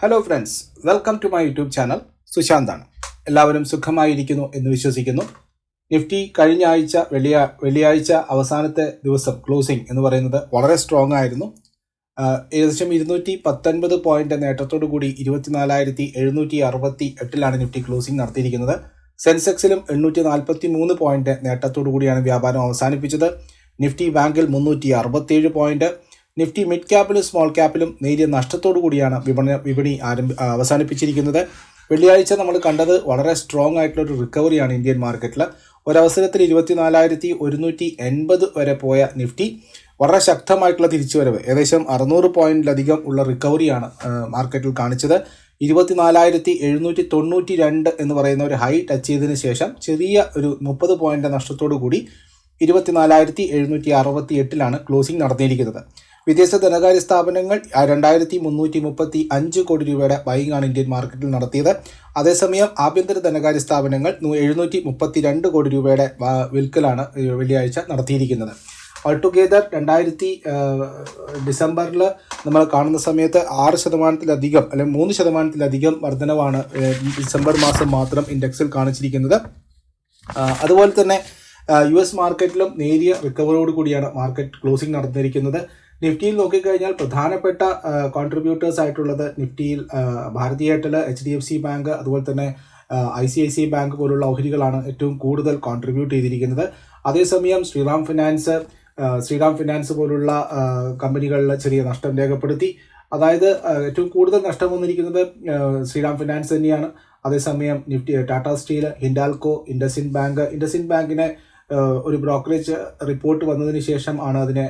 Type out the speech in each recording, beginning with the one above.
Hello friends welcome to my YouTube channel സുശാന്താണ് എല്ലാവരും സുഖമായിരിക്കുന്നു എന്ന് വിശ്വസിക്കുന്നു. നിഫ്റ്റി കഴിഞ്ഞ ആഴ്ച വെള്ളിയാ വെള്ളിയാഴ്ച അവസാനത്തെ ദിവസം ക്ലോസിംഗ് എന്ന് പറയുന്നത് വളരെ സ്ട്രോങ് ആയിരുന്നു. ഏകദേശം ഇരുന്നൂറ്റി പത്തൊൻപത് പോയിന്റ് നേട്ടത്തോടു കൂടി ഇരുപത്തിനാലായിരത്തി എഴുന്നൂറ്റി അറുപത്തി എട്ടിലാണ് നിഫ്റ്റി ക്ലോസിംഗ് നടത്തിയിരിക്കുന്നത്. സെൻസെക്സിലും എണ്ണൂറ്റി നാൽപ്പത്തി മൂന്ന് പോയിന്റ് നേട്ടത്തോടു കൂടിയാണ് വ്യാപാരം അവസാനിപ്പിച്ചത്. നിഫ്റ്റി ബാങ്കിൽ മുന്നൂറ്റി അറുപത്തിയേഴ് പോയിന്റ് നിഫ്റ്റി മിഡ് ക്യാപ്പിലും സ്മോൾ ക്യാപ്പിലും നേരിയ നഷ്ടത്തോടു കൂടിയാണ് വിപണി വിപണി ആരംഭ അവസാനിപ്പിച്ചിരിക്കുന്നത്. വെള്ളിയാഴ്ച നമ്മൾ കണ്ടത് വളരെ സ്ട്രോങ് ആയിട്ടുള്ള ഒരു റിക്കവറിയാണ് ഇന്ത്യൻ മാർക്കറ്റിൽ ഒരവസരത്തിൽ ഇരുപത്തിനാലായിരത്തി ഒരുന്നൂറ്റി എൺപത് വരെ പോയ നിഫ്റ്റി വളരെ ശക്തമായിട്ടുള്ള തിരിച്ചുവരവ് ഏകദേശം അറുന്നൂറ് പോയിന്റിലധികം ഉള്ള റിക്കവറിയാണ് മാർക്കറ്റിൽ കാണിച്ചത്. ഇരുപത്തിനാലായിരത്തി എഴുന്നൂറ്റി തൊണ്ണൂറ്റി രണ്ട് എന്ന് പറയുന്ന ഒരു ഹൈ ടച്ച് ചെയ്തതിന് ശേഷം ചെറിയ ഒരു മുപ്പത് പോയിന്റ് നഷ്ടത്തോടു കൂടി ഇരുപത്തിനാലായിരത്തി എഴുന്നൂറ്റി അറുപത്തി എട്ടിലാണ് ക്ലോസിംഗ് നടന്നിരിക്കുന്നത്. വിദേശ ധനകാര്യ സ്ഥാപനങ്ങൾ രണ്ടായിരത്തി മുന്നൂറ്റി മുപ്പത്തി അഞ്ച് കോടി രൂപയുടെ ബൈങ്ങാണ് ഇന്ത്യൻ മാർക്കറ്റിൽ നടത്തിയത്. അതേസമയം ആഭ്യന്തര ധനകാര്യ സ്ഥാപനങ്ങൾ എഴുന്നൂറ്റി മുപ്പത്തി രണ്ട് കോടി രൂപയുടെ വിൽക്കലാണ് വെള്ളിയാഴ്ച നടത്തിയിരിക്കുന്നത്. ഓൾ ടുഗെദർ രണ്ടായിരത്തി ഡിസംബറിൽ നമ്മൾ കാണുന്ന സമയത്ത് ആറ് ശതമാനത്തിലധികം അല്ലെങ്കിൽ മൂന്ന് ശതമാനത്തിലധികം വർധനവാണ് ഡിസംബർ മാസം മാത്രം ഇൻഡെക്സിൽ കാണിച്ചിരിക്കുന്നത്. അതുപോലെ തന്നെ യു എസ് മാർക്കറ്റിലും നേരിയ റിക്കവറിയോട് കൂടിയാണ് മാർക്കറ്റ് ക്ലോസിംഗ് നടന്നിരിക്കുന്നത്. നിഫ്റ്റിയിൽ നോക്കിക്കഴിഞ്ഞാൽ പ്രധാനപ്പെട്ട കോൺട്രിബ്യൂട്ടേഴ്സ് ആയിട്ടുള്ളത് നിഫ്റ്റിയിൽ Bharti Airtel H D F C bank അതുപോലെ തന്നെ I C I C bank പോലുള്ള ഓഹരികളാണ് ഏറ്റവും കൂടുതൽ കോൺട്രിബ്യൂട്ട് ചെയ്തിരിക്കുന്നത്. അതേസമയം ശ്രീറാം ഫിനാൻസ് ശ്രീറാം ഫിനാൻസ് പോലുള്ള കമ്പനികളിൽ ചെറിയ നഷ്ടം രേഖപ്പെടുത്തി. അതായത് ഏറ്റവും കൂടുതൽ നഷ്ടം വന്നിരിക്കുന്നത് ശ്രീറാം ഫിനാൻസ് തന്നെയാണ്. അതേസമയം Nifty Tata steel Hindalco IndusInd bank. IndusInd ബാങ്കിനെ ഒരു ബ്രോക്കറേജ് റിപ്പോർട്ട് വന്നതിന് ശേഷം ആണ് അതിനെ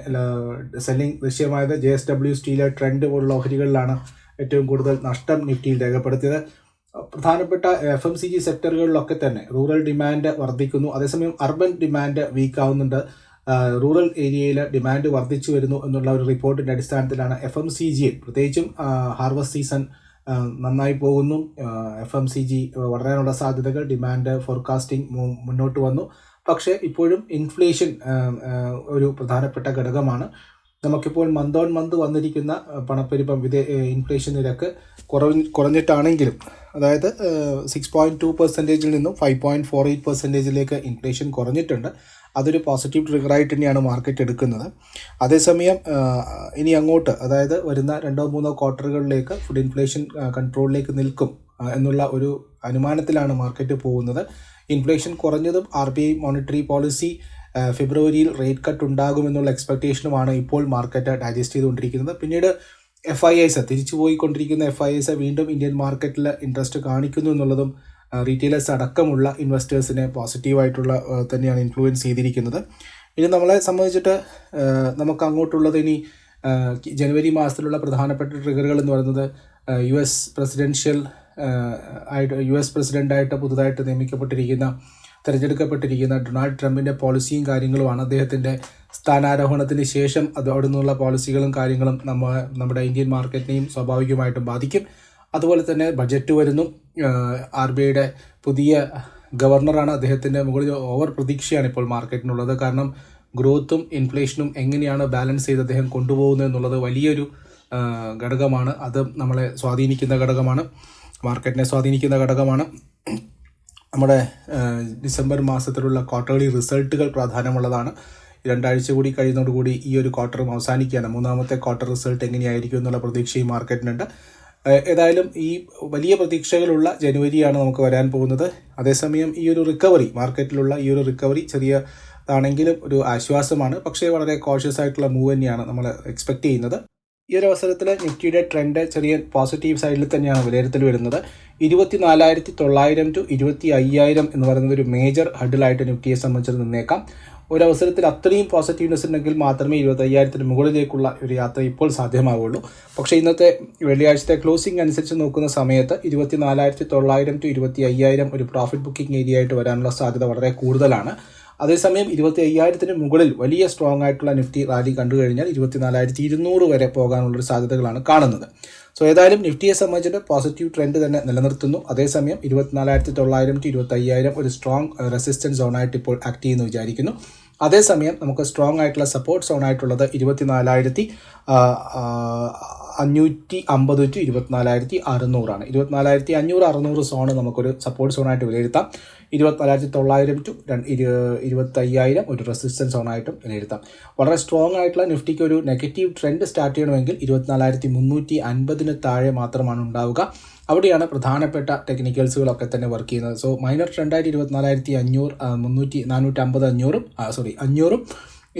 selling ദൃശ്യമായത്. J S W steel trend പോലുള്ള ഓഹരികളിലാണ് ഏറ്റവും കൂടുതൽ നഷ്ടം നിഫ്റ്റിയിൽ രേഖപ്പെടുത്തിയത്. പ്രധാനപ്പെട്ട എഫ് എം സി ജി സെക്ടറുകളിലൊക്കെ തന്നെ റൂറൽ ഡിമാൻഡ് വർദ്ധിക്കുന്നു. അതേസമയം അർബൻ ഡിമാൻഡ് വീക്ക് ആവുന്നുണ്ട്. റൂറൽ ഏരിയയിൽ ഡിമാൻഡ് വർദ്ധിച്ചു വരുന്നു എന്നുള്ള ഒരു റിപ്പോർട്ടിന്റെ അടിസ്ഥാനത്തിലാണ് എഫ് എം സി ജിയിൽ പ്രത്യേകിച്ചും ഹാർവസ്റ്റ് സീസൺ നന്നായി പോകുന്നു. എഫ് എം സി ജി വളരാനുള്ള സാധ്യതകൾ ഡിമാൻഡ് ഫോർകാസ്റ്റിംഗ് മുന്നോട്ട് വന്നു. പക്ഷേ ഇപ്പോഴും ഇൻഫ്ലേഷൻ ഒരു പ്രധാനപ്പെട്ട ഘടകമാണ്. നമുക്കിപ്പോൾ മന്ത് ഓൺ മന്ത് വന്നിരിക്കുന്ന പണപ്പെരുപ്പം വിദേ ഇൻഫ്ലേഷൻ നിരക്ക് കുറവ് കുറഞ്ഞിട്ടാണെങ്കിലും അതായത് സിക്സ് പോയിന്റ് ടു പെർസെന്റേജിൽ നിന്നും ഫൈവ് പോയിന്റ് ഫോർ എയ്റ്റ് പെർസെന്റേജിലേക്ക് ഇൻഫ്ലേഷൻ കുറഞ്ഞിട്ടുണ്ട്. അതൊരു പോസിറ്റീവ് ട്രിഗറായിട്ട് തന്നെയാണ് മാർക്കറ്റ് എടുക്കുന്നത്. അതേസമയം ഇനി അങ്ങോട്ട് അതായത് വരുന്ന രണ്ടോ മൂന്നോ ക്വാർട്ടറുകളിലേക്ക് ഫുഡ് ഇൻഫ്ലേഷൻ കൺട്രോളിലേക്ക് നിൽക്കും എന്നുള്ള ഒരു അനുമാനത്തിലാണ് മാർക്കറ്റ് പോകുന്നത്. ഇൻഫ്ലേഷൻ കുറഞ്ഞതും R B I monetary policy ഫെബ്രുവരിയിൽ റേറ്റ് കട്ട് ഉണ്ടാകുമെന്നുള്ള എക്സ്പെക്ടേഷനുമാണ് ഇപ്പോൾ മാർക്കറ്റ് ഡൈജസ്റ്റ് ചെയ്തുകൊണ്ടിരിക്കുന്നത്. പിന്നീട് എഫ് ഐ എസ് തിരിച്ചു പോയിക്കൊണ്ടിരിക്കുന്ന എഫ് ഐ എസ് വീണ്ടും ഇന്ത്യൻ മാർക്കറ്റിൽ ഇൻട്രസ്റ്റ് കാണിക്കുന്നു എന്നുള്ളതും റീറ്റെയിലേഴ്സ് അടക്കമുള്ള ഇൻവെസ്റ്റേഴ്സിനെ പോസിറ്റീവായിട്ടുള്ള തന്നെയാണ് ഇൻഫ്ലുവൻസ് ചെയ്തിരിക്കുന്നത്. ഇനി നമ്മളെ സംബന്ധിച്ചിട്ട് നമുക്ക് അങ്ങോട്ടുള്ളത് ഇനി ജനുവരി മാസത്തിലുള്ള പ്രധാനപ്പെട്ട ട്രിഗറുകൾ എന്ന് പറയുന്നത് യു എസ് പ്രസിഡൻഷ്യൽ ആയിട്ട് യു എസ് പ്രസിഡന്റായിട്ട് പുതുതായിട്ട് നിയമിക്കപ്പെട്ടിരിക്കുന്ന തിരഞ്ഞെടുക്കപ്പെട്ടിരിക്കുന്ന ഡൊണാൾഡ് ട്രംപിന്റെ പോളിസിയും കാര്യങ്ങളുമാണ് അദ്ദേഹത്തിന്റെ സ്ഥാനാരോഹണത്തിന് ശേഷം അത് അവിടെ നിന്നുള്ള പോളിസികളും കാര്യങ്ങളും നമ്മ നമ്മുടെ ഇന്ത്യൻ മാർക്കറ്റിനെയും സ്വാഭാവികമായിട്ടും ബാധിക്കും. അതുപോലെ തന്നെ ബജറ്റ് വരുന്നു. ആർ ബി ഐയുടെ പുതിയ ഗവർണറാണ് അദ്ദേഹത്തിന്റെ മുകളിൽ ഓവർ പ്രതീക്ഷയാണ് ഇപ്പോൾ മാർക്കറ്റിനുള്ളത്. കാരണം ഗ്രോത്തും ഇൻഫ്ലേഷനും എങ്ങനെയാണ് ബാലൻസ് ചെയ്ത് അദ്ദേഹം കൊണ്ടുപോകുന്നത് എന്നുള്ളത് വലിയൊരു ഘടകമാണ്. അത് നമ്മളെ സ്വാധീനിക്കുന്ന ഘടകമാണ്. മാർക്കറ്റിനെ സ്വാധീനിക്കുന്ന ഘടകമാണ്. നമ്മുടെ ഡിസംബർ മാസത്തിലുള്ള ക്വാർട്ടർലി റിസൾട്ടുകൾ പ്രാധാന്യമുള്ളതാണ്. രണ്ടാഴ്ച കൂടി കഴിയുന്നതോടുകൂടി ഈ ഒരു ക്വാർട്ടറും അവസാനിക്കുകയാണ്. മൂന്നാമത്തെ ക്വാർട്ടർ റിസൾട്ട് എങ്ങനെയായിരിക്കും എന്നുള്ള പ്രതീക്ഷയും മാർക്കറ്റിനുണ്ട്. ഏതായാലും ഈ വലിയ പ്രതീക്ഷകളുള്ള ജനുവരിയാണ് നമുക്ക് വരാൻ പോകുന്നത്. അതേസമയം ഈ ഒരു റിക്കവറി മാർക്കറ്റിലുള്ള ഈ ഒരു റിക്കവറി ചെറിയ ആണെങ്കിലും ഒരു ആശ്വാസമാണ്. പക്ഷേ വളരെ കോഷ്യസ് ആയിട്ടുള്ള മൂവ് തന്നെയാണ് നമ്മൾ എക്സ്പെക്ട് ചെയ്യുന്നത്. ഈ ഒരു അവസരത്തിൽ നിഫ്റ്റിയുടെ ട്രെൻഡ് ചെറിയ പോസിറ്റീവ് സൈഡിൽ തന്നെയാണ് വിലയിരുത്തൽ വരുന്നത്. ഇരുപത്തി നാലായിരത്തി തൊള്ളായിരം ടു ഇരുപത്തി അയ്യായിരം എന്ന് പറയുന്നത് ഒരു മേജർ ഹഡിലായിട്ട് നിഫ്റ്റിയെ സംബന്ധിച്ച് നിന്നേക്കാം. ഒരു അവസരത്തിൽ അത്രയും പോസിറ്റീവ്നെസ് ഉണ്ടെങ്കിൽ മാത്രമേ ഇരുപത്തി അയ്യായിരത്തിന് മുകളിലേക്കുള്ള ഒരു യാത്ര ഇപ്പോൾ സാധ്യമാവുള്ളൂ. പക്ഷേ ഇന്നത്തെ വെള്ളിയാഴ്ചത്തെ ക്ലോസിംഗ് അനുസരിച്ച് നോക്കുന്ന സമയത്ത് ഇരുപത്തി നാലായിരത്തി തൊള്ളായിരം ടു ഇരുപത്തി അയ്യായിരം ഒരു പ്രോഫിറ്റ് ബുക്കിംഗ് ഏരിയ ആയിട്ട് വരാനുള്ള സാധ്യത വളരെ കൂടുതലാണ്. അതേസമയം ഇരുപത്തി അയ്യായിരത്തിന് മുകളിൽ വലിയ സ്ട്രോങ് ആയിട്ടുള്ള നിഫ്റ്റി റാലി കണ്ടു കഴിഞ്ഞാൽ ഇരുപത്തിനാലായിരത്തി ഇരുന്നൂറ് വരെ പോകാനുള്ള ഒരു സാധ്യതകളാണ് കാണുന്നത് സോ ഏതായാലും നിഫ്റ്റിയെ സംബന്ധിച്ചിട്ട് പോസിറ്റീവ് ട്രെൻഡ് തന്നെ നിലനിർത്തുന്നു അതേസമയം ഇരുപത്തിനാലായിരത്തി തൊള്ളായിരം ടു ഇരുപത്തി അയ്യായിരം ഒരു സ്ട്രോങ് റെസിസ്റ്റൻസ് സോണായിട്ട് ഇപ്പോൾ ആക്ട് ചെയ്യുന്നു വിചാരിക്കുന്നു അതേസമയം നമുക്ക് സ്ട്രോങ് ആയിട്ടുള്ള സപ്പോർട്ട് സോണായിട്ടുള്ളത് ഇരുപത്തിനാലായിരത്തി അഞ്ഞൂറ്റി അമ്പത് ടു ഇരുപത്തിനാലായിരത്തി അറുന്നൂറാണ് ഇരുപത്തിനാലായിരത്തി അഞ്ഞൂറ് അറുന്നൂറ് സോണ് നമുക്കൊരു സപ്പോർട്ട് സോണായിട്ട് വിലയിരുത്താം ഇരുപത്തിനാലായിരത്തി തൊള്ളായിരം ടു ഇരുപത്തയ്യായിരം ഒരു റെസിസ്റ്റൻസ് സോണായിട്ടും വിലയിരുത്താം. വളരെ സ്ട്രോങ് ആയിട്ടുള്ള നിഫ്റ്റിക്ക് ഒരു നെഗറ്റീവ് ട്രെൻഡ് സ്റ്റാർട്ട് ചെയ്യണമെങ്കിൽ ഇരുപത്തിനാലായിരത്തി മുന്നൂറ്റി അൻപതിന് താഴെ മാത്രമാണ് ഉണ്ടാവുക. അവിടെയാണ് പ്രധാനപ്പെട്ട ടെക്നിക്കൽസുകളൊക്കെ തന്നെ വർക്ക് ചെയ്യുന്നത്. സോ മൈനർ ട്രെൻഡായിട്ട് ഇരുപത്തിനാലായിരത്തി അഞ്ഞൂറ് മുന്നൂറ്റി നാനൂറ്റി അമ്പത് അഞ്ഞൂറും സോറി അഞ്ഞൂറും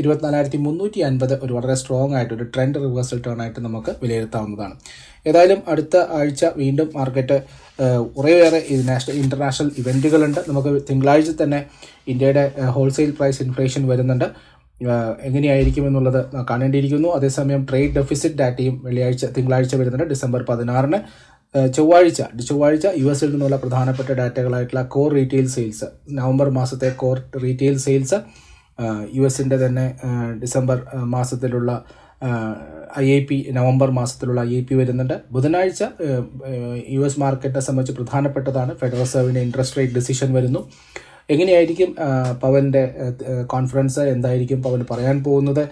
ഇരുപത്തിനാലായിരത്തി മുന്നൂറ്റി അൻപത് ഒരു വളരെ സ്ട്രോങ് ആയിട്ട് ഒരു ട്രെൻഡ് റിവേഴ്സൽ ടേൺ ആയിട്ട് നമുക്ക് വിലയിരുത്താവുന്നതാണ്. ഏതായാലും അടുത്ത ആഴ്ച വീണ്ടും മാർക്കറ്റ് കുറേയേറെ നാഷണൽ ഇന്റർനാഷണൽ ഇവന്റുകളുണ്ട് നമുക്ക് തിങ്കളാഴ്ച തന്നെ ഇന്ത്യയുടെ ഹോൾസെയിൽ പ്രൈസ് ഇൻഫ്ലേഷൻ വരുന്നുണ്ട്. എങ്ങനെയായിരിക്കും എന്നുള്ളത് കാണേണ്ടിയിരിക്കുന്നു. അതേസമയം ട്രേഡ് ഡെഫിസിറ്റ് ഡാറ്റയും വെള്ളിയാഴ്ച തിങ്കളാഴ്ച വരുന്നുണ്ട് ഡിസംബർ പതിനാറിന്. ചൊവ്വാഴ്ച ചൊവ്വാഴ്ച യു എസിൽ നിന്നുള്ള പ്രധാനപ്പെട്ട ഡാറ്റകളായിട്ടുള്ള കോർ റീറ്റെയിൽ സെയിൽസ് നവംബർ മാസത്തെ കോർ റീറ്റെയിൽ സെയിൽസ് യു എസിന്റെ തന്നെ ഡിസംബർ മാസത്തിലുള്ള ഐ ഐ പി നവംബർ മാസത്തിലുള്ള ഐ ഐ പി വരുന്നുണ്ട്. ബുധനാഴ്ച യു എസ് മാർക്കറ്റിനെ സംബന്ധിച്ച് പ്രധാനപ്പെട്ടതാണ്. ഫെഡറൽ റിസർവിന്റെ ഇൻട്രസ്റ്റ് റേറ്റ് ഡിസിഷൻ വരുന്നു. എങ്ങനെയായിരിക്കും പവന്റെ കോൺഫറൻസ് എന്തായിരിക്കും പവൻ പറയാൻ പോകുന്നത്?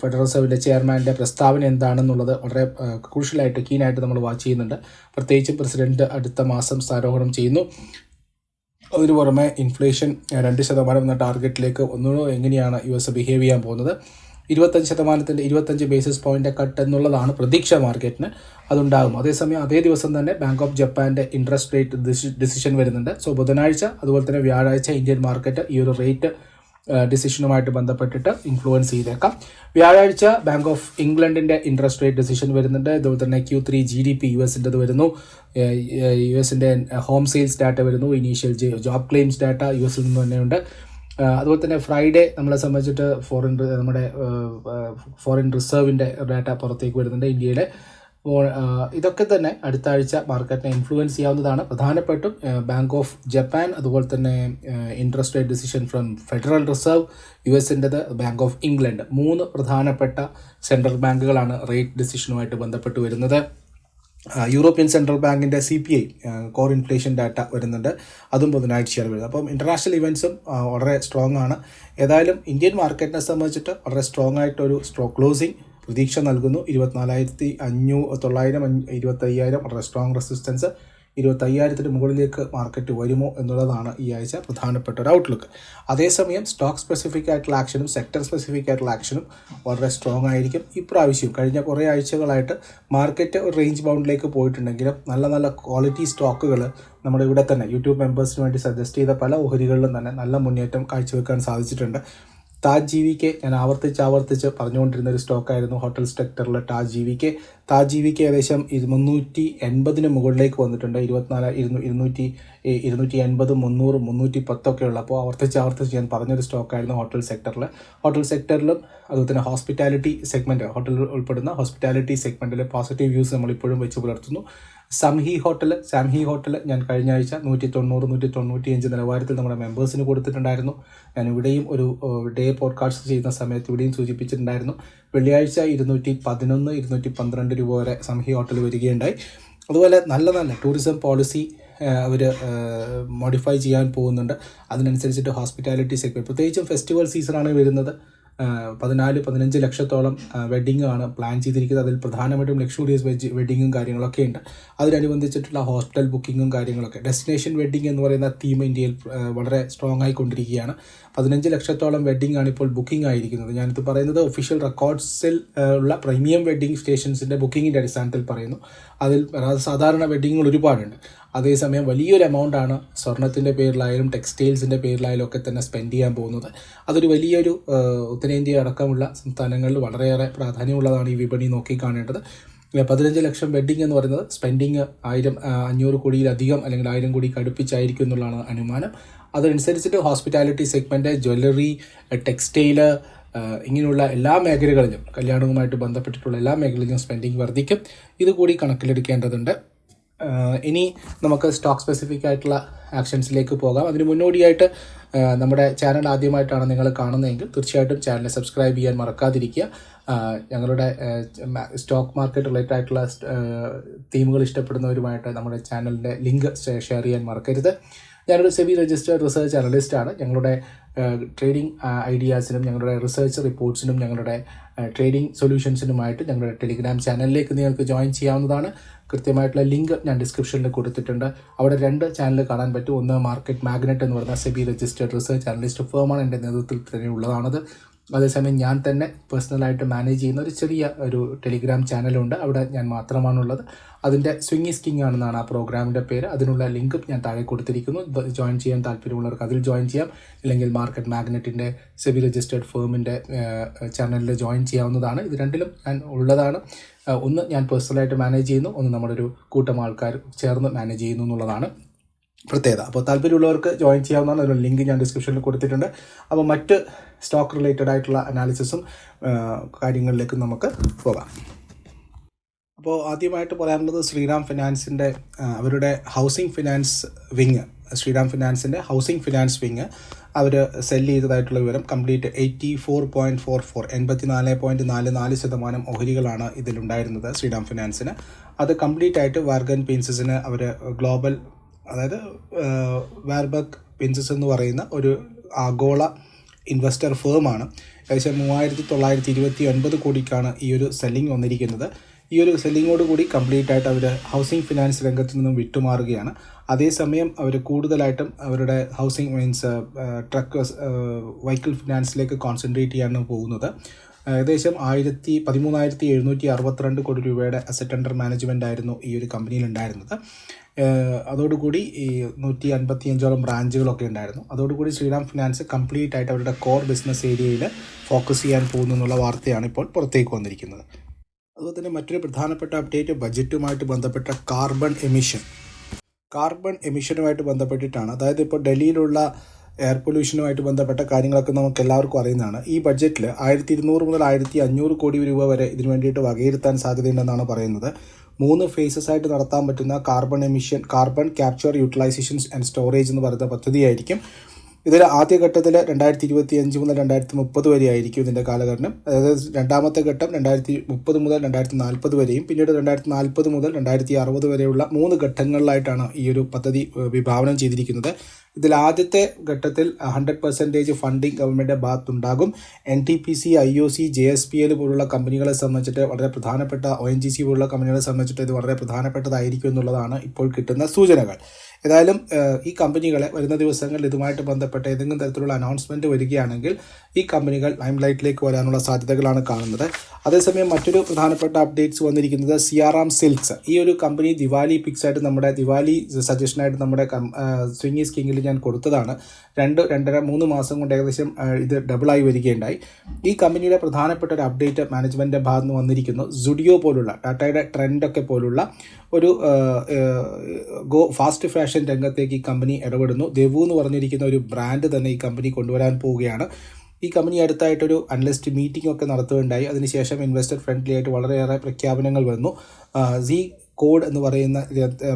ഫെഡറൽ റിസർവിന്റെ ചെയർമാന്റെ പ്രസ്താവന എന്താണെന്നുള്ളത് വളരെ ക്രൂഷ്യലായിട്ട് കീനായിട്ട് നമ്മൾ വാച്ച് ചെയ്യുന്നുണ്ട്. പ്രത്യേകിച്ച് പ്രസിഡന്റ് അടുത്ത മാസം സ്ഥാരോഹണം ചെയ്യുന്നു. അതിനു പുറമെ ഇൻഫ്ലേഷൻ രണ്ട് ശതമാനം എന്ന ടാർഗറ്റിലേക്ക് ഒന്നുകൂടെ എങ്ങനെയാണ് യു എസ് ബിഹേവ് ചെയ്യാൻ പോകുന്നത്? ഇരുപത്തഞ്ച് ശതമാനത്തിന്റെ ഇരുപത്തഞ്ച് ബേസിസ് പോയിന്റ് കട്ട് എന്നുള്ളതാണ് പ്രതീക്ഷ മാർക്കറ്റിന് അതുണ്ടാകും. അതേസമയം അതേ ദിവസം തന്നെ ബാങ്ക് ഓഫ് ജപ്പാന്റെ ഇൻട്രസ്റ്റ് റേറ്റ് ഡിസിഷൻ വരുന്നുണ്ട്. സോ ബുധനാഴ്ച അതുപോലെ തന്നെ വ്യാഴാഴ്ച ഇന്ത്യൻ മാർക്കറ്റ് ഈ ഒരു റേറ്റ് ഡിസിഷനുമായിട്ട് ബന്ധപ്പെട്ടിട്ട് ഇൻഫ്ലുവൻസ് ചെയ്തേക്കാം. വ്യാഴാഴ്ച ബാങ്ക് ഓഫ് ഇംഗ്ലണ്ടിന്റെ ഇൻട്രസ്റ്റ് റേറ്റ് ഡിസിഷൻ വരുന്നുണ്ട്. അതുപോലെ തന്നെ Q three G D P U എസിന്റെത് വരുന്നു. യു എസിന്റെ ഹോം സെയിൽസ് ഡാറ്റ വരുന്നു. Initial job claims data U എസിൽ നിന്ന് തന്നെയുണ്ട്. അതുപോലെ തന്നെ ഫ്രൈഡേ നമ്മളെ സംബന്ധിച്ചിട്ട് ഫോറിൻ നമ്മുടെ ഫോറിൻ റിസർവിന്റെ ഡാറ്റ പുറത്തേക്ക് വരുന്നുണ്ട് ഇന്ത്യയുടെ ഇതൊക്കെ തന്നെ അടുത്ത ആഴ്ച മാർക്കറ്റിനെ ഇൻഫ്ലുവൻസ് ചെയ്യാവുന്നതാണ്. പ്രധാനപ്പെട്ടും ബാങ്ക് ഓഫ് ജപ്പാൻ അതുപോലെ തന്നെ interest rate decision from federal reserve U എസിന്റെത് bank of England മൂന്ന് പ്രധാനപ്പെട്ട സെൻട്രൽ ബാങ്കുകളാണ് റേറ്റ് ഡിസിഷനുമായിട്ട് ബന്ധപ്പെട്ട് വരുന്നത്. യൂറോപ്യൻ സെൻട്രൽ ബാങ്കിന്റെ C P I core inflation data വരുന്നുണ്ട്. അതും ബുധനാഴ്ചയാണ് വരുന്നത് അപ്പം ഇന്റർനാഷണൽ ഇവന്റ്സും വളരെ സ്ട്രോങ് ആണ്. ഏതായാലും ഇന്ത്യൻ മാർക്കറ്റിനെ സംബന്ധിച്ചിട്ട് വളരെ സ്ട്രോങ് ആയിട്ടൊരു സ്ട്രോ ക്ലോസിങ് പ്രതീക്ഷ നൽകുന്നു. ഇരുപത്തിനാലായിരത്തി അഞ്ഞൂ തൊള്ളായിരം ഇരുപത്തയ്യായിരം വളരെ സ്ട്രോങ് റെസിസ്റ്റൻസ് ഇരുപത്തയ്യായിരത്തിന് മുകളിലേക്ക് മാർക്കറ്റ് വരുമോ എന്നുള്ളതാണ് ഈ ആഴ്ച പ്രധാനപ്പെട്ട ഒരു ഔട്ട്ലുക്ക് അതേസമയം സ്റ്റോക്ക് സ്പെസിഫിക് ആയിട്ടുള്ള ആക്ഷനും സെക്ടർ സ്പെസിഫിക് ആയിട്ടുള്ള ആക്ഷനും വളരെ സ്ട്രോങ് ആയിരിക്കും. ഇപ്രാവശ്യം കഴിഞ്ഞ കുറേ ആഴ്ചകളായിട്ട് മാർക്കറ്റ് ഒരു റേഞ്ച് ബൗണ്ടിലേക്ക് പോയിട്ടുണ്ടെങ്കിലും നല്ല നല്ല ക്വാളിറ്റി സ്റ്റോക്കുകൾ നമ്മുടെ ഇവിടെ തന്നെ യൂട്യൂബ് മെമ്പേഴ്സിന് വേണ്ടി സജസ്റ്റ് ചെയ്ത പല ഓഹരികളിലും തന്നെ നല്ല മുന്നേറ്റം കാഴ്ചവെക്കാൻ സാധിച്ചിട്ടുണ്ട്. താജ് ജി വി കെ ഞാൻ ആവർത്തിച്ച് ആവർത്തിച്ച് പറഞ്ഞുകൊണ്ടിരുന്ന ഒരു സ്റ്റോക്കായിരുന്നു hotel സെക്ടറിലെ Taj G V K Taj G V K ഏകദേശം മുന്നൂറ്റി എൺപതിന് മുകളിലേക്ക് വന്നിട്ടുണ്ട്. ഇരുപത്തിനാല് ഇരുന്നൂ ഇരുന്നൂറ്റി ഇരുന്നൂറ്റി എൺപത് മുന്നൂറ് മുന്നൂറ്റി പത്തൊക്കെ ഉള്ളപ്പോൾ ആവർത്തിച്ച് ആവർത്തിച്ച് ഞാൻ പറഞ്ഞൊരു സ്റ്റോക്കായിരുന്നു ഹോട്ടൽ സെക്ടറിൽ ഹോട്ടൽ സെക്ടറിലും അതുപോലെ തന്നെ ഹോസ്പിറ്റാലിറ്റി സെഗ്മെന്റ് ഹോട്ടലിൽ ഉൾപ്പെടുന്ന ഹോസ്പിറ്റാലിറ്റി സെഗ്മെന്റിലെ പോസിറ്റീവ് വ്യൂസ് നമ്മളിപ്പോഴും വെച്ച് പുലർത്തുന്നു. സംഹി ഹോട്ടൽ സംഹി ഹോട്ടൽ ഞാൻ കഴിഞ്ഞ ആഴ്ച നൂറ്റി തൊണ്ണൂറ് നൂറ്റി തൊണ്ണൂറ്റി അഞ്ച് നിലവാരത്തിൽ നമ്മുടെ മെമ്പേഴ്സിന് കൊടുത്തിട്ടുണ്ടായിരുന്നു. ഞാൻ ഇവിടെയും ഒരു ഡേ പോഡ്കാസ്റ്റ് ചെയ്യുന്ന സമയത്ത് ഇവിടെയും സൂചിപ്പിച്ചിട്ടുണ്ടായിരുന്നു. വെള്ളിയാഴ്ച ഇരുന്നൂറ്റി പതിനൊന്ന് ഇരുന്നൂറ്റി പന്ത്രണ്ട് രൂപ വരെ സംഹി ഹോട്ടൽ വരികയുണ്ടായി. അതുപോലെ നല്ല നല്ല ടൂറിസം പോളിസി അവർ മോഡിഫൈ ചെയ്യാൻ പോകുന്നുണ്ട്. അതിനനുസരിച്ചിട്ട് ഹോസ്പിറ്റാലിറ്റി സെക്ടർ പ്രത്യേകിച്ചും ഫെസ്റ്റിവൽ സീസണാണ് വരുന്നത്. പതിനാല് പതിനഞ്ച് ലക്ഷത്തോളം വെഡിങ് ആണ് പ്ലാൻ ചെയ്തിരിക്കുന്നത്. അതിൽ പ്രധാനമായിട്ടും ലക്ഷൂറിയസ് വെജ് വെഡിങ്ങും കാര്യങ്ങളൊക്കെ ഉണ്ട്. അതിനനുബന്ധിച്ചിട്ടുള്ള ഹോസ്റ്റൽ ബുക്കിങ്ങും കാര്യങ്ങളൊക്കെ. ഡെസ്റ്റിനേഷൻ വെഡിങ് എന്ന് പറയുന്ന തീം ഇന്ത്യയിൽ വളരെ സ്ട്രോങ് ആയിക്കൊണ്ടിരിക്കുകയാണ്. പതിനഞ്ച് ലക്ഷത്തോളം വെഡിങ് ആണ് ഇപ്പോൾ ബുക്കിംഗ് ആയിരിക്കുന്നത്. ഞാനിത് പറയുന്നത് ഒഫീഷ്യൽ റെക്കോർഡ്സിൽ ഉള്ള പ്രീമിയം വെഡിങ് സ്റ്റേഷൻസിന്റെ ബുക്കിങ്ങിന്റെ അടിസ്ഥാനത്തിൽ പറയുന്നു. അതിൽ സാധാരണ വെഡിങ്ങുകൾ ഒരുപാടുണ്ട്. അതേസമയം വലിയൊരു എമൗണ്ട് ആണ് സ്വർണത്തിന്റെ പേരിലായാലും ടെക്സ്റ്റൈൽസിന്റെ പേരിലായാലും ഒക്കെ തന്നെ സ്പെൻഡ് ചെയ്യാൻ പോകുന്നത്. അതൊരു വലിയൊരു ഉത്തരേന്ത്യ അടക്കമുള്ള സംസ്ഥാനങ്ങളിൽ വളരെയേറെ പ്രാധാന്യമുള്ളതാണ് ഈ വിപണി നോക്കി കാണേണ്ടത് പതിനഞ്ച് ലക്ഷം വെഡിങ് എന്ന് പറയുന്നത് സ്പെൻഡിങ് ആയിരം അഞ്ഞൂറ് കോടിയിലധികം അല്ലെങ്കിൽ ആയിരം കോടി കടുപ്പിച്ചായിരിക്കും എന്നുള്ളതാണ് അനുമാനം. അതനുസരിച്ചിട്ട് ഹോസ്പിറ്റാലിറ്റി സെഗ്മെന്റ് ജ്വല്ലറി ടെക്സ്റ്റൈൽ ഇങ്ങനെയുള്ള എല്ലാ മേഖലകളിലും കല്യാണവുമായിട്ട് ബന്ധപ്പെട്ടിട്ടുള്ള എല്ലാ മേഖലയിലും സ്പെൻഡിങ് വർദ്ധിക്കും. ഇതുകൂടി കണക്കിലെടുക്കേണ്ടതുണ്ട്. ഇനി നമുക്ക് സ്റ്റോക്ക് സ്പെസിഫിക് ആയിട്ടുള്ള ആക്ഷൻസിലേക്ക് പോകാം. അതിന് മുന്നോടിയായിട്ട് നമ്മുടെ ചാനൽ ആദ്യമായിട്ടാണ് നിങ്ങൾ കാണുന്നതെങ്കിൽ തീർച്ചയായിട്ടും ചാനൽ സബ്സ്ക്രൈബ് ചെയ്യാൻ മറക്കാതിരിക്കുക. ഞങ്ങളുടെ സ്റ്റോക്ക് മാർക്കറ്റ് റിലേറ്റഡ് ആയിട്ടുള്ള തീമുകൾ ഇഷ്ടപ്പെടുന്നവരുമായിട്ട് നമ്മുടെ ചാനലിന്റെ ലിങ്ക് ഷെയർ ചെയ്യാൻ മറക്കരുത്. ഞാനൊരു സെബി രജിസ്റ്റേഡ് റിസർച്ച് അനലിസ്റ്റാണ് ഞങ്ങളുടെ ട്രേഡിംഗ് ഐഡിയാസിനും ഞങ്ങളുടെ റിസർച്ച് റിപ്പോർട്ട്സിനും ഞങ്ങളുടെ ട്രേഡിംഗ് സൊല്യൂഷൻസിനുമായിട്ട് ഞങ്ങളുടെ ടെലിഗ്രാം ചാനലിലേക്ക് നിങ്ങൾക്ക് ജോയിൻ ചെയ്യാവുന്നതാണ്. കൃത്യമായിട്ടുള്ള ലിങ്ക് ഞാൻ ഡിസ്ക്രിപ്ഷനിൽ കൊടുത്തിട്ടുണ്ട്. അവിടെ രണ്ട് ചാനൽ കാണാൻ പറ്റും. ഒന്ന് മാർക്കറ്റ് മാഗ്നറ്റ് എന്ന് പറയുന്ന സെബി രജിസ്റ്റേഡ് റിസർച്ച് അനലിസ്റ്റ് ഫേമാണ് എന്റെ നേതൃത്വത്തിൽ തന്നെ ഉള്ളതാണത്. അതേസമയം ഞാൻ തന്നെ പേഴ്സണലായിട്ട് മാനേജ് ചെയ്യുന്ന ഒരു ചെറിയ ഒരു ടെലിഗ്രാം ചാനലുണ്ട്. അവിടെ ഞാൻ മാത്രമാണുള്ളത്. അതിന്റെ സ്വിങ്ങി സ്കിങ് ആണെന്നാണ് ആ പ്രോഗ്രാമിന്റെ പേര്. അതിനുള്ള ലിങ്കും ഞാൻ താഴെ കൊടുത്തിരിക്കുന്നു. ജോയിൻ ചെയ്യാൻ താല്പര്യമുള്ളവർക്ക് അതിൽ ജോയിൻ ചെയ്യാം. ഇല്ലെങ്കിൽ മാർക്കറ്റ് മാഗ്നറ്റിന്റെ സെബി രജിസ്റ്റേർഡ് ഫേമിന്റെ ചാനലിൽ ജോയിൻ ചെയ്യാവുന്നതാണ്. ഇത് രണ്ടിലും ഞാൻ ഉള്ളതാണ്. ഒന്ന് ഞാൻ പേഴ്സണലായിട്ട് മാനേജ് ചെയ്യുന്നു ഒന്ന് നമ്മുടെ ഒരു കൂട്ടം ആൾക്കാർ ചേർന്ന് മാനേജ് ചെയ്യുന്നു എന്നുള്ളതാണ് പ്രത്യേകത. അപ്പോൾ താല്പര്യമുള്ളവർക്ക് ജോയിൻ ചെയ്യാവുന്നതാണ് അതിനുള്ള ലിങ്ക് ഞാൻ ഡിസ്ക്രിപ്ഷനിൽ കൊടുത്തിട്ടുണ്ട്. അപ്പോൾ മറ്റ് സ്റ്റോക്ക് റിലേറ്റഡ് ആയിട്ടുള്ള അനാലിസിസും കാര്യങ്ങളിലേക്ക് നമുക്ക് പോകാം. അപ്പോൾ ആദ്യമായിട്ട് പറയാനുള്ളത് ശ്രീറാം ഫിനാൻസിന്റെ അവരുടെ ഹൗസിംഗ് ഫിനാൻസ് വിങ് ശ്രീറാം ഫിനാൻസിന്റെ ഹൗസിംഗ് ഫിനാൻസ് വിങ് അവർ സെല്ല് ചെയ്തതായിട്ടുള്ള വിവരം complete eighty four point four four എൺപത്തി നാല് പോയിന്റ് നാല് നാല് ശതമാനം ഓഹരികളാണ് ഇതിലുണ്ടായിരുന്നത് ശ്രീറാം ഫിനാൻസിന്. അത് കംപ്ലീറ്റ് ആയിട്ട് വാർഗൻ പിൻസസിന് അവർ ഗ്ലോബൽ അതായത് വാർബക് പിൻസസ് എന്ന് പറയുന്ന ഒരു ആഗോള ഇൻവെസ്റ്റർ ഫേമാണ് ഏകദേശം മൂവായിരത്തി തൊള്ളായിരത്തി ഇരുപത്തി ഒൻപത് കോടിക്കാണ് ഈ ഒരു സെല്ലിംഗ് വന്നിരിക്കുന്നത്. ഈ ഒരു സെല്ലിങ്ങോട് കൂടി കംപ്ലീറ്റ് ആയിട്ട് അവർ ഹൗസിംഗ് ഫിനാൻസ് രംഗത്ത് നിന്നും വിട്ടുമാറുകയാണ്. അതേസമയം അവർ കൂടുതലായിട്ടും അവരുടെ ഹൗസിംഗ് മീൻസ് ട്രക്ക് വെഹിക്കിൾ ഫിനാൻസിലേക്ക് കോൺസെൻട്രേറ്റ് ചെയ്യാനാണ് പോകുന്നത്. ഏകദേശം ആയിരത്തി പതിമൂന്നായിരത്തി എഴുന്നൂറ്റി അറുപത്തിരണ്ട് കോടി രൂപയുടെ അസറ്റ് അണ്ടർ മാനേജ്മെന്റ് ആയിരുന്നു ഈ ഒരു കമ്പനിയിൽ ഉണ്ടായിരുന്നത്. അതോടുകൂടി ഈ നൂറ്റി അൻപത്തി അഞ്ചോളം ബ്രാഞ്ചുകളൊക്കെ ഉണ്ടായിരുന്നു. അതോടുകൂടി ശ്രീറാം ഫിനാൻസ് കംപ്ലീറ്റ് ആയിട്ട് അവരുടെ കോർ ബിസിനസ് ഏരിയയിൽ ഫോക്കസ് ചെയ്യാൻ പോകുന്നു എന്നുള്ള വാർത്തയാണ് ഇപ്പോൾ പുറത്തേക്ക് വന്നിരിക്കുന്നത്. അതുപോലെ തന്നെ മറ്റൊരു പ്രധാനപ്പെട്ട അപ്ഡേറ്റ് ബജറ്റുമായിട്ട് ബന്ധപ്പെട്ട കാർബൺ എമിഷൻ കാർബൺ എമിഷനുമായിട്ട് ബന്ധപ്പെട്ടിട്ടാണ്. അതായത് ഇപ്പോൾ ഡൽഹിയിലുള്ള എയർ പൊല്യൂഷനുമായിട്ട് ബന്ധപ്പെട്ട കാര്യങ്ങളൊക്കെ നമുക്ക് എല്ലാവർക്കും അറിയുന്നതാണ്. ഈ ബഡ്ജറ്റിൽ ആയിരത്തി ഇരുന്നൂറ് മുതൽ ആയിരത്തി അഞ്ഞൂറ് കോടി രൂപ വരെ ഇതിനു വേണ്ടിയിട്ട് വകയിരുത്താൻ സാധ്യതയുണ്ടെന്നാണ് പറയുന്നത്. മൂന്ന് ഫേസസ് ആയിട്ട് നടത്താൻ പറ്റുന്ന carbon emission carbon capture utilisation and storage എന്ന് പറയുന്ന പദ്ധതിയായിരിക്കും. ഇതിൽ ആദ്യഘട്ടത്തിൽ രണ്ടായിരത്തി ഇരുപത്തി അഞ്ച് മുതൽ രണ്ടായിരത്തി മുപ്പത് വരെയായിരിക്കും ഇതിന്റെ കാലഘട്ടം. അതായത് രണ്ടാമത്തെ ഘട്ടം രണ്ടായിരത്തി മുപ്പത് മുതൽ രണ്ടായിരത്തി നാൽപ്പത് വരെയും പിന്നീട് രണ്ടായിരത്തി നാൽപ്പത് മുതൽ രണ്ടായിരത്തി അറുപത് വരെയുള്ള മൂന്ന് ഘട്ടങ്ങളിലായിട്ടാണ് ഈ ഒരു പദ്ധതി വിഭാവനം ചെയ്തിരിക്കുന്നത്. ഇതിൽ ആദ്യത്തെ ഘട്ടത്തിൽ ഹൺഡ്രഡ് പെർസെന്റേജ് ഫണ്ടിങ് ഗവൺമെന്റിന്റെ ഭാഗത്തുണ്ടാകും. N T P C I O C J S P L പോലുള്ള കമ്പനികളെ സംബന്ധിച്ചിട്ട് വളരെ പ്രധാനപ്പെട്ട ഒ എൻ ജി സി പോലുള്ള കമ്പനികളെ സംബന്ധിച്ചിട്ട് ഇത് വളരെ പ്രധാനപ്പെട്ടതായിരിക്കും എന്നുള്ളതാണ് ഇപ്പോൾ കിട്ടുന്ന സൂചനകൾ. ഏതായാലും ഈ കമ്പനികളെ വരുന്ന ദിവസങ്ങളിൽ ഇതുമായിട്ട് ബന്ധപ്പെട്ട ഏതെങ്കിലും തരത്തിലുള്ള അനൗൺസ്മെന്റ് വരികയാണെങ്കിൽ ഈ കമ്പനികൾ ലൈം ലൈറ്റിലേക്ക് വരാനുള്ള സാധ്യതകളാണ് കാണുന്നത്. അതേസമയം മറ്റൊരു പ്രധാനപ്പെട്ട അപ്ഡേറ്റ്സ് വന്നിരിക്കുന്നത് സിയാറാം സിൽക്സ് ഈ ഒരു കമ്പനി ദിവാലി പിക്സ് ആയിട്ട് നമ്മുടെ ദിവാലി സജഷനായിട്ട് നമ്മുടെ സ്വിംഗി സ്കിങ്ങിൽ ഞാൻ കൊടുത്തതാണ്. രണ്ട് രണ്ടര മൂന്ന് മാസം കൊണ്ട് ഏകദേശം ഇത് ഡബിളായി വരികയുണ്ടായി. ഈ കമ്പനിയുടെ പ്രധാനപ്പെട്ട ഒരു അപ്ഡേറ്റ് മാനേജ്മെന്റിന്റെ ഭാഗത്ത് നിന്ന് വന്നിരിക്കുന്നു. സുഡിയോ പോലുള്ള ടാറ്റയുടെ ട്രെൻഡൊക്കെ പോലുള്ള ഒരു ഗോ ഫാസ്റ്റ് ഫാഷൻ രംഗത്തേക്ക് ഈ കമ്പനി ഇടപെടുന്നു. ദേവു എന്ന് പറഞ്ഞിരിക്കുന്ന ഒരു ബ്രാൻഡ് തന്നെ ഈ കമ്പനി കൊണ്ടുവരാൻ പോവുകയാണ്. ഈ കമ്പനി അടുത്തായിട്ടൊരു അനലിസ്റ്റ് മീറ്റിംഗ് ഒക്കെ നടത്തുകയുണ്ടായി. അതിനുശേഷം ഇൻവെസ്റ്റർ ഫ്രണ്ട്ലി ആയിട്ട് വളരെയേറെ പ്രഖ്യാപനങ്ങൾ വന്നു. സി കോഡ് എന്ന് പറയുന്ന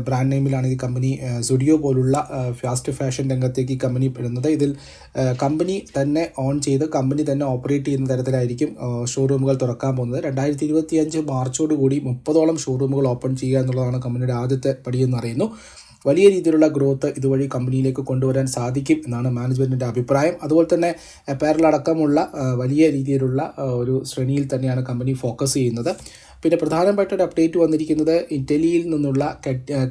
ബ്രാൻഡ് നെയിമിലാണ് ഈ കമ്പനി സുഡിയോ പോലുള്ള ഫാസ്റ്റ് ഫാഷൻ രംഗത്തേക്ക് ഈ കമ്പനി പെടുന്നത്. ഇതിൽ കമ്പനി തന്നെ ഓൺ ചെയ്ത് കമ്പനി തന്നെ ഓപ്പറേറ്റ് ചെയ്യുന്ന തരത്തിലായിരിക്കും ഷോറൂമുകൾ തുറക്കാൻ പോകുന്നത്. രണ്ടായിരത്തി ഇരുപത്തി അഞ്ച് മാർച്ചോടുകൂടി മുപ്പതോളം ഷോറൂമുകൾ ഓപ്പൺ ചെയ്യുക എന്നുള്ളതാണ് കമ്പനിയുടെ ആദ്യത്തെ പടിയെന്ന് അറിയുന്നു വലിയ രീതിയിലുള്ള ഗ്രോത്ത് ഇതുവഴി കമ്പനിയിലേക്ക് കൊണ്ടുവരാൻ സാധിക്കും എന്നാണ് മാനേജ്മെന്റിന്റെ അഭിപ്രായം. അതുപോലെ തന്നെ അപ്പാരൽ അടക്കമുള്ള വലിയ രീതിയിലുള്ള ഒരു ശ്രേണിയിൽ തന്നെയാണ് കമ്പനി ഫോക്കസ് ചെയ്യുന്നത്. പിന്നെ പ്രധാനപ്പെട്ട ഒരു അപ്ഡേറ്റ് വന്നിരിക്കുന്നത് ഇറ്റലിയിൽ നിന്നുള്ള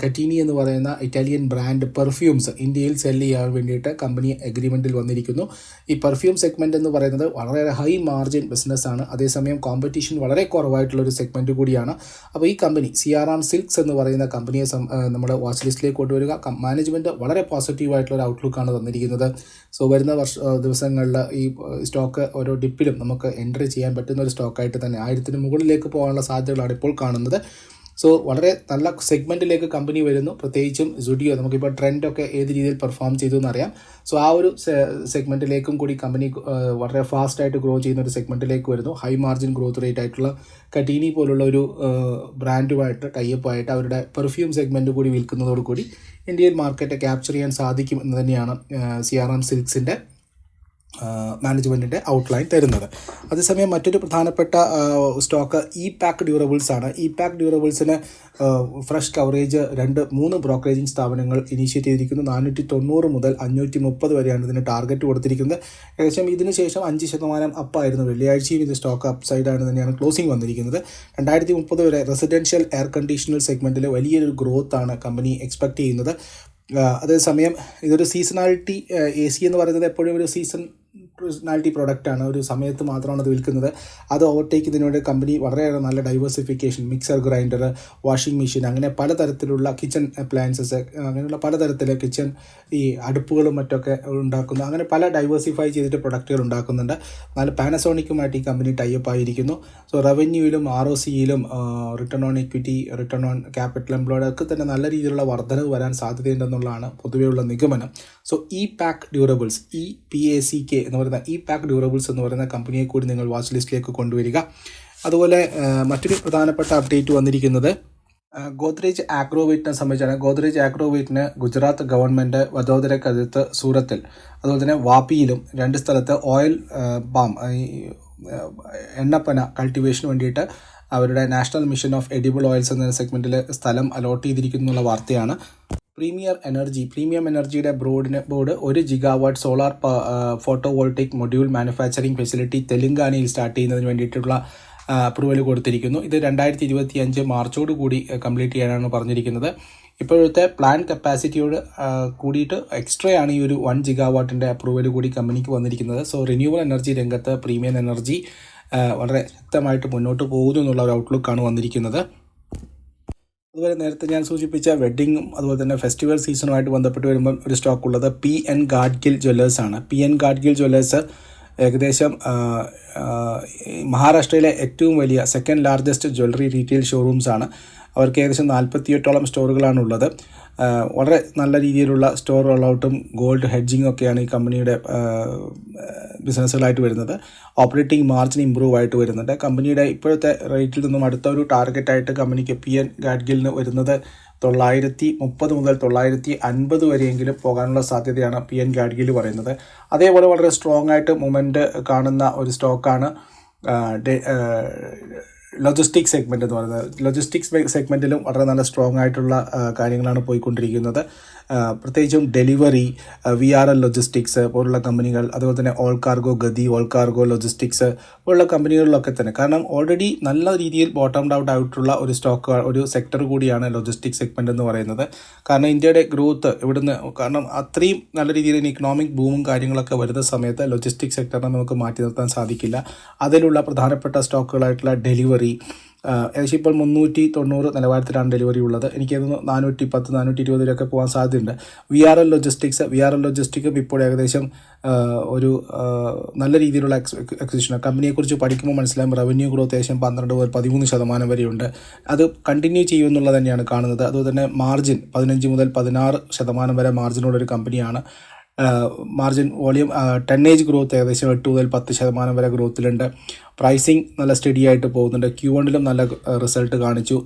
കറ്റീനി എന്ന് പറയുന്ന ഇറ്റാലിയൻ ബ്രാൻഡ് പെർഫ്യൂംസ് ഇന്ത്യയിൽ സെൽ ചെയ്യാൻ വേണ്ടിയിട്ട് കമ്പനി അഗ്രിമെന്റിൽ വന്നിരിക്കുന്നു. ഈ പെർഫ്യൂം സെഗ്മെന്റ് എന്ന് പറയുന്നത് വളരെ ഹൈ മാർജിൻ ബിസിനസ്സാണ് അതേസമയം കോമ്പറ്റീഷൻ വളരെ കുറവായിട്ടുള്ള ഒരു സെഗ്മെന്റ് കൂടിയാണ്. അപ്പോൾ ഈ കമ്പനി സി ആർ ആം സിൽക്സ് എന്ന് പറയുന്ന കമ്പനിയെ നമ്മുടെ വാച്ച് ലിസ്റ്റിലേക്ക് കൊണ്ടുവരിക മാനേജ്മെന്റ് വളരെ പോസിറ്റീവായിട്ടുള്ള ഒരു ഔട്ട്ലുക്കാണ് തന്നിരിക്കുന്നത്. സോ വരുന്ന വർഷ ദിവസങ്ങളിൽ ഈ സ്റ്റോക്ക് ഓരോ ഡിപ്പിലും നമുക്ക് എൻട്രി ചെയ്യാൻ പറ്റുന്ന ഒരു സ്റ്റോക്കായിട്ട് തന്നെ ആയിരത്തിന് മുകളിലേക്ക് പോകാനുള്ള സാധ്യതകളാണ് ഇപ്പോൾ കാണുന്നത്. സോ വളരെ നല്ല സെഗ്മെന്റിലേക്ക് കമ്പനി വരുന്നു. പ്രത്യേകിച്ചും സുഡിയോ നമുക്കിപ്പോൾ ട്രെൻഡൊക്കെ ഏത് രീതിയിൽ പെർഫോം ചെയ്തു എന്നറിയാം. സോ ആ ഒരു സെഗ്മെന്റിലേക്കും കൂടി കമ്പനി വളരെ ഫാസ്റ്റായിട്ട് ഗ്രോ ചെയ്യുന്ന ഒരു സെഗ്മെന്റിലേക്ക് വരുന്നു. ഹൈ മാർജിൻ ഗ്രോത്ത് റേറ്റ് ആയിട്ടുള്ള കട്ടീനി പോലുള്ള ഒരു ബ്രാൻഡുമായിട്ട് ടൈപ്പായിട്ട് അവരുടെ പെർഫ്യൂം സെഗ്മെന്റ് കൂടി വിൽക്കുന്നതോടുകൂടി ഇന്ത്യൻ മാർക്കറ്റ് ക്യാപ്ചർ ചെയ്യാൻ സാധിക്കും എന്ന് തന്നെയാണ് സി ആർ എം സിൽക്സിന്റെ മാനേജ്മെന്റിന്റെ ഔട്ട്ലൈൻ തരുന്നത്. അതേസമയം മറ്റൊരു പ്രധാനപ്പെട്ട സ്റ്റോക്ക് ഇ പാക്ക് ഡ്യൂറബിൾസ് ആണ്. ഇ പാക്ക് ഡ്യൂറബിൾസിന് ഫ്രഷ് കവറേജ് രണ്ട് മൂന്ന് ബ്രോക്കറേജിംഗ് സ്ഥാപനങ്ങൾ ഇനീഷ്യേറ്റ് ചെയ്തിരിക്കുന്നു. നാനൂറ്റി തൊണ്ണൂറ് മുതൽ അഞ്ഞൂറ്റി മുപ്പത് വരെയാണ് ഇതിന് ടാർഗറ്റ് കൊടുത്തിരിക്കുന്നത്. ഏകദേശം ഇതിന് ശേഷം അഞ്ച് ശതമാനം അപ്പായിരുന്നു വെള്ളിയാഴ്ചയും ഇത് സ്റ്റോക്ക് അപ്പ് സൈഡാണ് തന്നെയാണ് ക്ലോസിംഗ് വന്നിരിക്കുന്നത്. രണ്ടായിരത്തി മുപ്പത് വരെ റെസിഡൻഷ്യൽ എയർ കണ്ടീഷണൽ സെഗ്മെന്റിൽ വലിയൊരു ഗ്രോത്ത് ആണ് കമ്പനി എക്സ്പെക്റ്റ് ചെയ്യുന്നത്. അതേസമയം ഇതൊരു സീസണാലിറ്റി എ സി എന്ന് പറയുന്നത് എപ്പോഴും ഒരു സീസൺ സീസണാലിറ്റി പ്രൊഡക്റ്റാണ് ഒരു സമയത്ത് മാത്രമാണ് അത് വിൽക്കുന്നത്. അത് ഓവർടേക്ക് ഇതിനോട് കമ്പനി വളരെയേറെ നല്ല diversification mixer grinder washing machine അങ്ങനെ പലതരത്തിലുള്ള കിച്ചൺ അപ്ലയൻസസ് അങ്ങനെയുള്ള പലതരത്തിൽ കിച്ചൺ ഈ അടുപ്പുകളും മറ്റൊക്കെ ഉണ്ടാക്കുന്നു. അങ്ങനെ പല ഡൈവേഴ്സിഫൈ ചെയ്തിട്ട് പ്രൊഡക്റ്റുകൾ ഉണ്ടാക്കുന്നുണ്ട്. നല്ല പാനസോണിക്കുമായിട്ട് ഈ കമ്പനി ടൈപ്പ് ആയിരിക്കുന്നു. സോ റവന്യൂയിലും R O സിയിലും return on equity return on capital employed ഒക്കെ തന്നെ നല്ല രീതിയിലുള്ള വർധനവ് വരാൻ സാധ്യതയുണ്ടെന്നുള്ളതാണ് പൊതുവെയുള്ള നിഗമനം. So E pack durables E P A C K എന്ന് പറയുന്ന ഇ പാക്ക് ഡ്യൂറബിൾസ് എന്ന് പറയുന്ന കമ്പനിയെ കൂടി നിങ്ങൾ വാച്ച് ലിസ്റ്റിലേക്ക് കൊണ്ടുവരിക. അതുപോലെ മറ്റൊരു പ്രധാനപ്പെട്ട അപ്ഡേറ്റ് വന്നിരിക്കുന്നത് ഗോദ്രേജ് ആഗ്രോവെറ്റിനെ സംബന്ധിച്ചാണ്. ഗോദ്രേജ് ആഗ്രോവെറ്റിന് ഗുജറാത്ത് ഗവൺമെന്റ് വധോദരക്കരുത്ത് സൂറത്തിൽ അതുപോലെ തന്നെ വാപ്പിയിലും രണ്ട് സ്ഥലത്ത് ഓയിൽ ബാം എണ്ണപ്പന കൾട്ടിവേഷന് വേണ്ടിയിട്ട് അവരുടെ national mission of edible oils എന്ന സെഗ്മെന്റിൽ സ്ഥലം അലോട്ട് ചെയ്തിരിക്കുന്നു എന്നുള്ള വാർത്തയാണ്. പ്രീമിയർ എനർജി പ്രീമിയം എനർജിയുടെ ബോർഡിന് ബോർഡ് ഒരു gigawatt solar photo voltaic module manufacturing facility തെലുങ്കാനയിൽ start ചെയ്യുന്നതിന് വേണ്ടിയിട്ടുള്ള അപ്രൂവൽ കൊടുത്തിരിക്കുന്നു. ഇത് രണ്ടായിരത്തി ഇരുപത്തി അഞ്ച് മാർച്ചോട് കൂടി കംപ്ലീറ്റ് ചെയ്യാനാണ് പറഞ്ഞിരിക്കുന്നത്. ഇപ്പോഴത്തെ പ്ലാൻ കപ്പാസിറ്റിയോട് കൂടിയിട്ട് എക്സ്ട്രാ ആണ് ഈ ഒരു വൺ ജിഗാവാട്ടിന്റെ അപ്രൂവൽ കൂടി കമ്പനിക്ക് വന്നിരിക്കുന്നത്. സോ റിന്യൂവൽ എനർജി രംഗത്ത് പ്രീമിയം എനർജി വളരെ ശക്തമായിട്ട് മുന്നോട്ട് പോകുന്നു എന്നുള്ള ഒരു ഔട്ട്ലുക്കാണ് വന്നിരിക്കുന്നത്. അതുപോലെ നേരത്തെ ഞാൻ സൂചിപ്പിച്ച വെഡ്ഡിങ്ങും അതുപോലെ തന്നെ ഫെസ്റ്റിവൽ സീസണുമായിട്ട് ബന്ധപ്പെട്ട് വരുമ്പം ഒരു സ്റ്റോക്ക് ഉള്ളത് പി എൻ ഗാഡ്ഗിൽ ജ്വല്ലേഴ്സ് ആണ്. പി എൻ ഗാഡ്ഗിൽ ജ്വല്ലേഴ്സ് ഏകദേശം മഹാരാഷ്ട്രയിലെ ഏറ്റവും വലിയ second largest jewellery retail showrooms ആണ്. അവർക്ക് ഏകദേശം നാൽപ്പത്തിയെട്ടോളം സ്റ്റോറുകളാണ് ഉള്ളത് ആ, വളരെ നല്ല രീതിയിലുള്ള സ്റ്റോർ റോളൗട്ടും ഗോൾഡ് ഹെഡ്ജിങ്ങും ഒക്കെയാണ് ഈ കമ്പനിയുടെ ബിസിനസ്സുകളായിട്ട് വരുന്നത്. ഓപ്പറേറ്റിംഗ് മാർജിൻ ഇമ്പ്രൂവ് ആയിട്ട് വരുന്നുണ്ട്. കമ്പനിയുടെ ഇപ്പോഴത്തെ റേറ്റിൽ നിന്നും അടുത്ത ഒരു ടാർഗറ്റായിട്ട് കമ്പനിക്ക് പി എൻ ഗാഡ്ഗിലിന് വരുന്നത് തൊള്ളായിരത്തി മുപ്പത് മുതൽ തൊള്ളായിരത്തി അൻപത് വരെയെങ്കിലും പോകാനുള്ള സാധ്യതയാണ് പി എൻ ഗാഡ്ഗിൽ പറയുന്നത്. അതേപോലെ വളരെ സ്ട്രോങ് ആയിട്ട് മൂമെന്റ് കാണുന്ന ഒരു സ്റ്റോക്കാണ് ലോജിസ്റ്റിക് സെഗ്മെന്റ് എന്ന് പറയുന്നത്. ലോജിസ്റ്റിക്സ് സെഗ്മെന്റിലും വളരെ നല്ല സ്ട്രോങ് ആയിട്ടുള്ള കാര്യങ്ങളാണ് പോയിക്കൊണ്ടിരിക്കുന്നത്. പ്രത്യേകിച്ചും delivery V R L logistics പോലുള്ള കമ്പനികൾ അതുപോലെ തന്നെ all cargo Gati all cargo logistics പോലുള്ള കമ്പനികളിലൊക്കെ തന്നെ. കാരണം ഓൾറെഡി നല്ല രീതിയിൽ ബോട്ടം ഡൗട്ട് ആയിട്ടുള്ള ഒരു സ്റ്റോക്ക് ഒരു സെക്ടർ കൂടിയാണ് ലോജിസ്റ്റിക് സെഗ്മെന്റ് എന്ന് പറയുന്നത്. കാരണം ഇന്ത്യയുടെ ഗ്രോത്ത് ഇവിടുന്ന് കാരണം അത്രയും നല്ല രീതിയിൽ ഇക്കണോമിക് ബൂമും കാര്യങ്ങളൊക്കെ വരുന്ന സമയത്ത് ലോജിസ്റ്റിക് സെക്ടറിനെ നമുക്ക് മാറ്റി നിർത്താൻ സാധിക്കില്ല. അതിലുള്ള പ്രധാനപ്പെട്ട സ്റ്റോക്കുകളായിട്ടുള്ള ഡെലിവറി ഏകദേശം ഇപ്പോൾ മുന്നൂറ്റി തൊണ്ണൂറ് നിലവാരത്തിലാണ് ഡെലിവറി ഉള്ളത്. എനിക്ക് തോന്നുന്നു നാനൂറ്റി പത്ത് നാനൂറ്റി ഇരുപത് വരെയൊക്കെ പോകാൻ സാധ്യതയുണ്ട്. V R L logistics V R L ലോജിസ്റ്റിക്കും ഇപ്പോൾ ഏകദേശം ഒരു നല്ല രീതിയിലുള്ള എക്സിഷൻ കമ്പനിയെക്കുറിച്ച് പഠിക്കുമ്പോൾ മനസ്സിലാകും റവന്യൂ ഗ്രോത്ത് ഏകദേശം പന്ത്രണ്ട് മുതൽ പതിമൂന്ന് ശതമാനം വരെയുണ്ട്. അത് കണ്ടിന്യൂ ചെയ്യുമെന്നുള്ളത് തന്നെയാണ് കാണുന്നത്. അതുപോലെ തന്നെ മാർജിൻ പതിനഞ്ച് മുതൽ പതിനാറ് ശതമാനം വരെ മാർജിനുള്ളൊരു കമ്പനിയാണ് മാർജിൻ വോളിയം ടെന്നേജ് ഗ്രോത്ത് ഏകദേശം എട്ട് മുതൽ പത്ത് ശതമാനം വരെ ഗ്രോത്തിലുണ്ട് പ്രൈസിങ് നല്ല സ്റ്റഡി ആയിട്ട് പോകുന്നുണ്ട്. ക്യൂ വണ്ണിലും നല്ല റിസൾട്ട് കാണിച്ചു.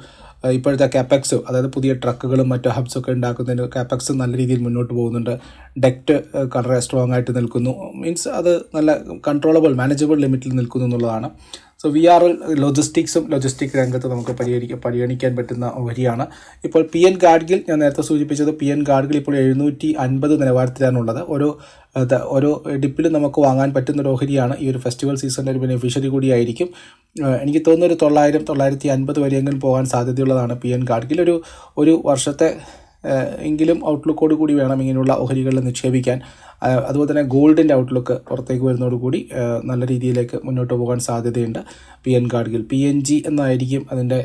ഇപ്പോഴത്തെ കാപ്പക്സ് അതായത് പുതിയ ട്രക്കുകളും മറ്റു ഹബ്സൊക്കെ ഉണ്ടാക്കുന്നതിന് കാപ്പക്സ് നല്ല രീതിയിൽ മുന്നോട്ട് പോകുന്നുണ്ട്. ഡെക്റ്റ് വളരെ സ്ട്രോങ് ആയിട്ട് നിൽക്കുന്നു. മീൻസ് അത് നല്ല കൺട്രോളബിൾ മാനേജബിൾ ലിമിറ്റിൽ നിൽക്കുന്നു എന്നുള്ളതാണ്. സോ വി ആർ ലോജിസ്റ്റിക്സും ലോജിസ്റ്റിക് രംഗത്ത് നമുക്ക് പരിഗണിക്കാൻ പരിഗണിക്കാൻ പറ്റുന്ന വരിയാണ്. ഇപ്പോൾ പി എൻ ഗാഡ്ഗിൽ ഞാൻ നേരത്തെ സൂചിപ്പിച്ചത് പി എൻ ഗാഡ്ഗിൽ ഇപ്പോൾ എഴുന്നൂറ്റി അൻപത് നിലവാരത്തിലാണുള്ളത് ഓരോ ഓരോ ഡിപ്പിലും നമുക്ക് വാങ്ങാൻ പറ്റുന്ന ഒരു ഓഹരിയാണ്. ഈ ഒരു ഫെസ്റ്റിവൽ സീസണിന്റെ ഒരു ബെനിഫിഷ്യറി കൂടിയായിരിക്കും. എനിക്ക് തോന്നുന്നു ഒരു തൊള്ളായിരം തൊള്ളായിരത്തി അൻപത് വരെയെങ്കിലും പോകാൻ സാധ്യതയുള്ളതാണ് പി എൻ ഗാഡ്ഗിൽ ഒരു ഒരു വർഷത്തെ എങ്കിലും ഔട്ട്ലുക്കോട് കൂടി വേണം ഇങ്ങനെയുള്ള ഓഹരികളിൽ നിക്ഷേപിക്കാൻ. അതുപോലെ തന്നെ ഗോൾഡിന്റെ ഔട്ട്ലുക്ക് പുറത്തേക്ക് വരുന്നതോടുകൂടി കൂടി നല്ല രീതിയിലേക്ക് മുന്നോട്ട് പോകാൻ സാധ്യതയുണ്ട്. P N Gadgil P N G എന്നായിരിക്കും അതിന്റെ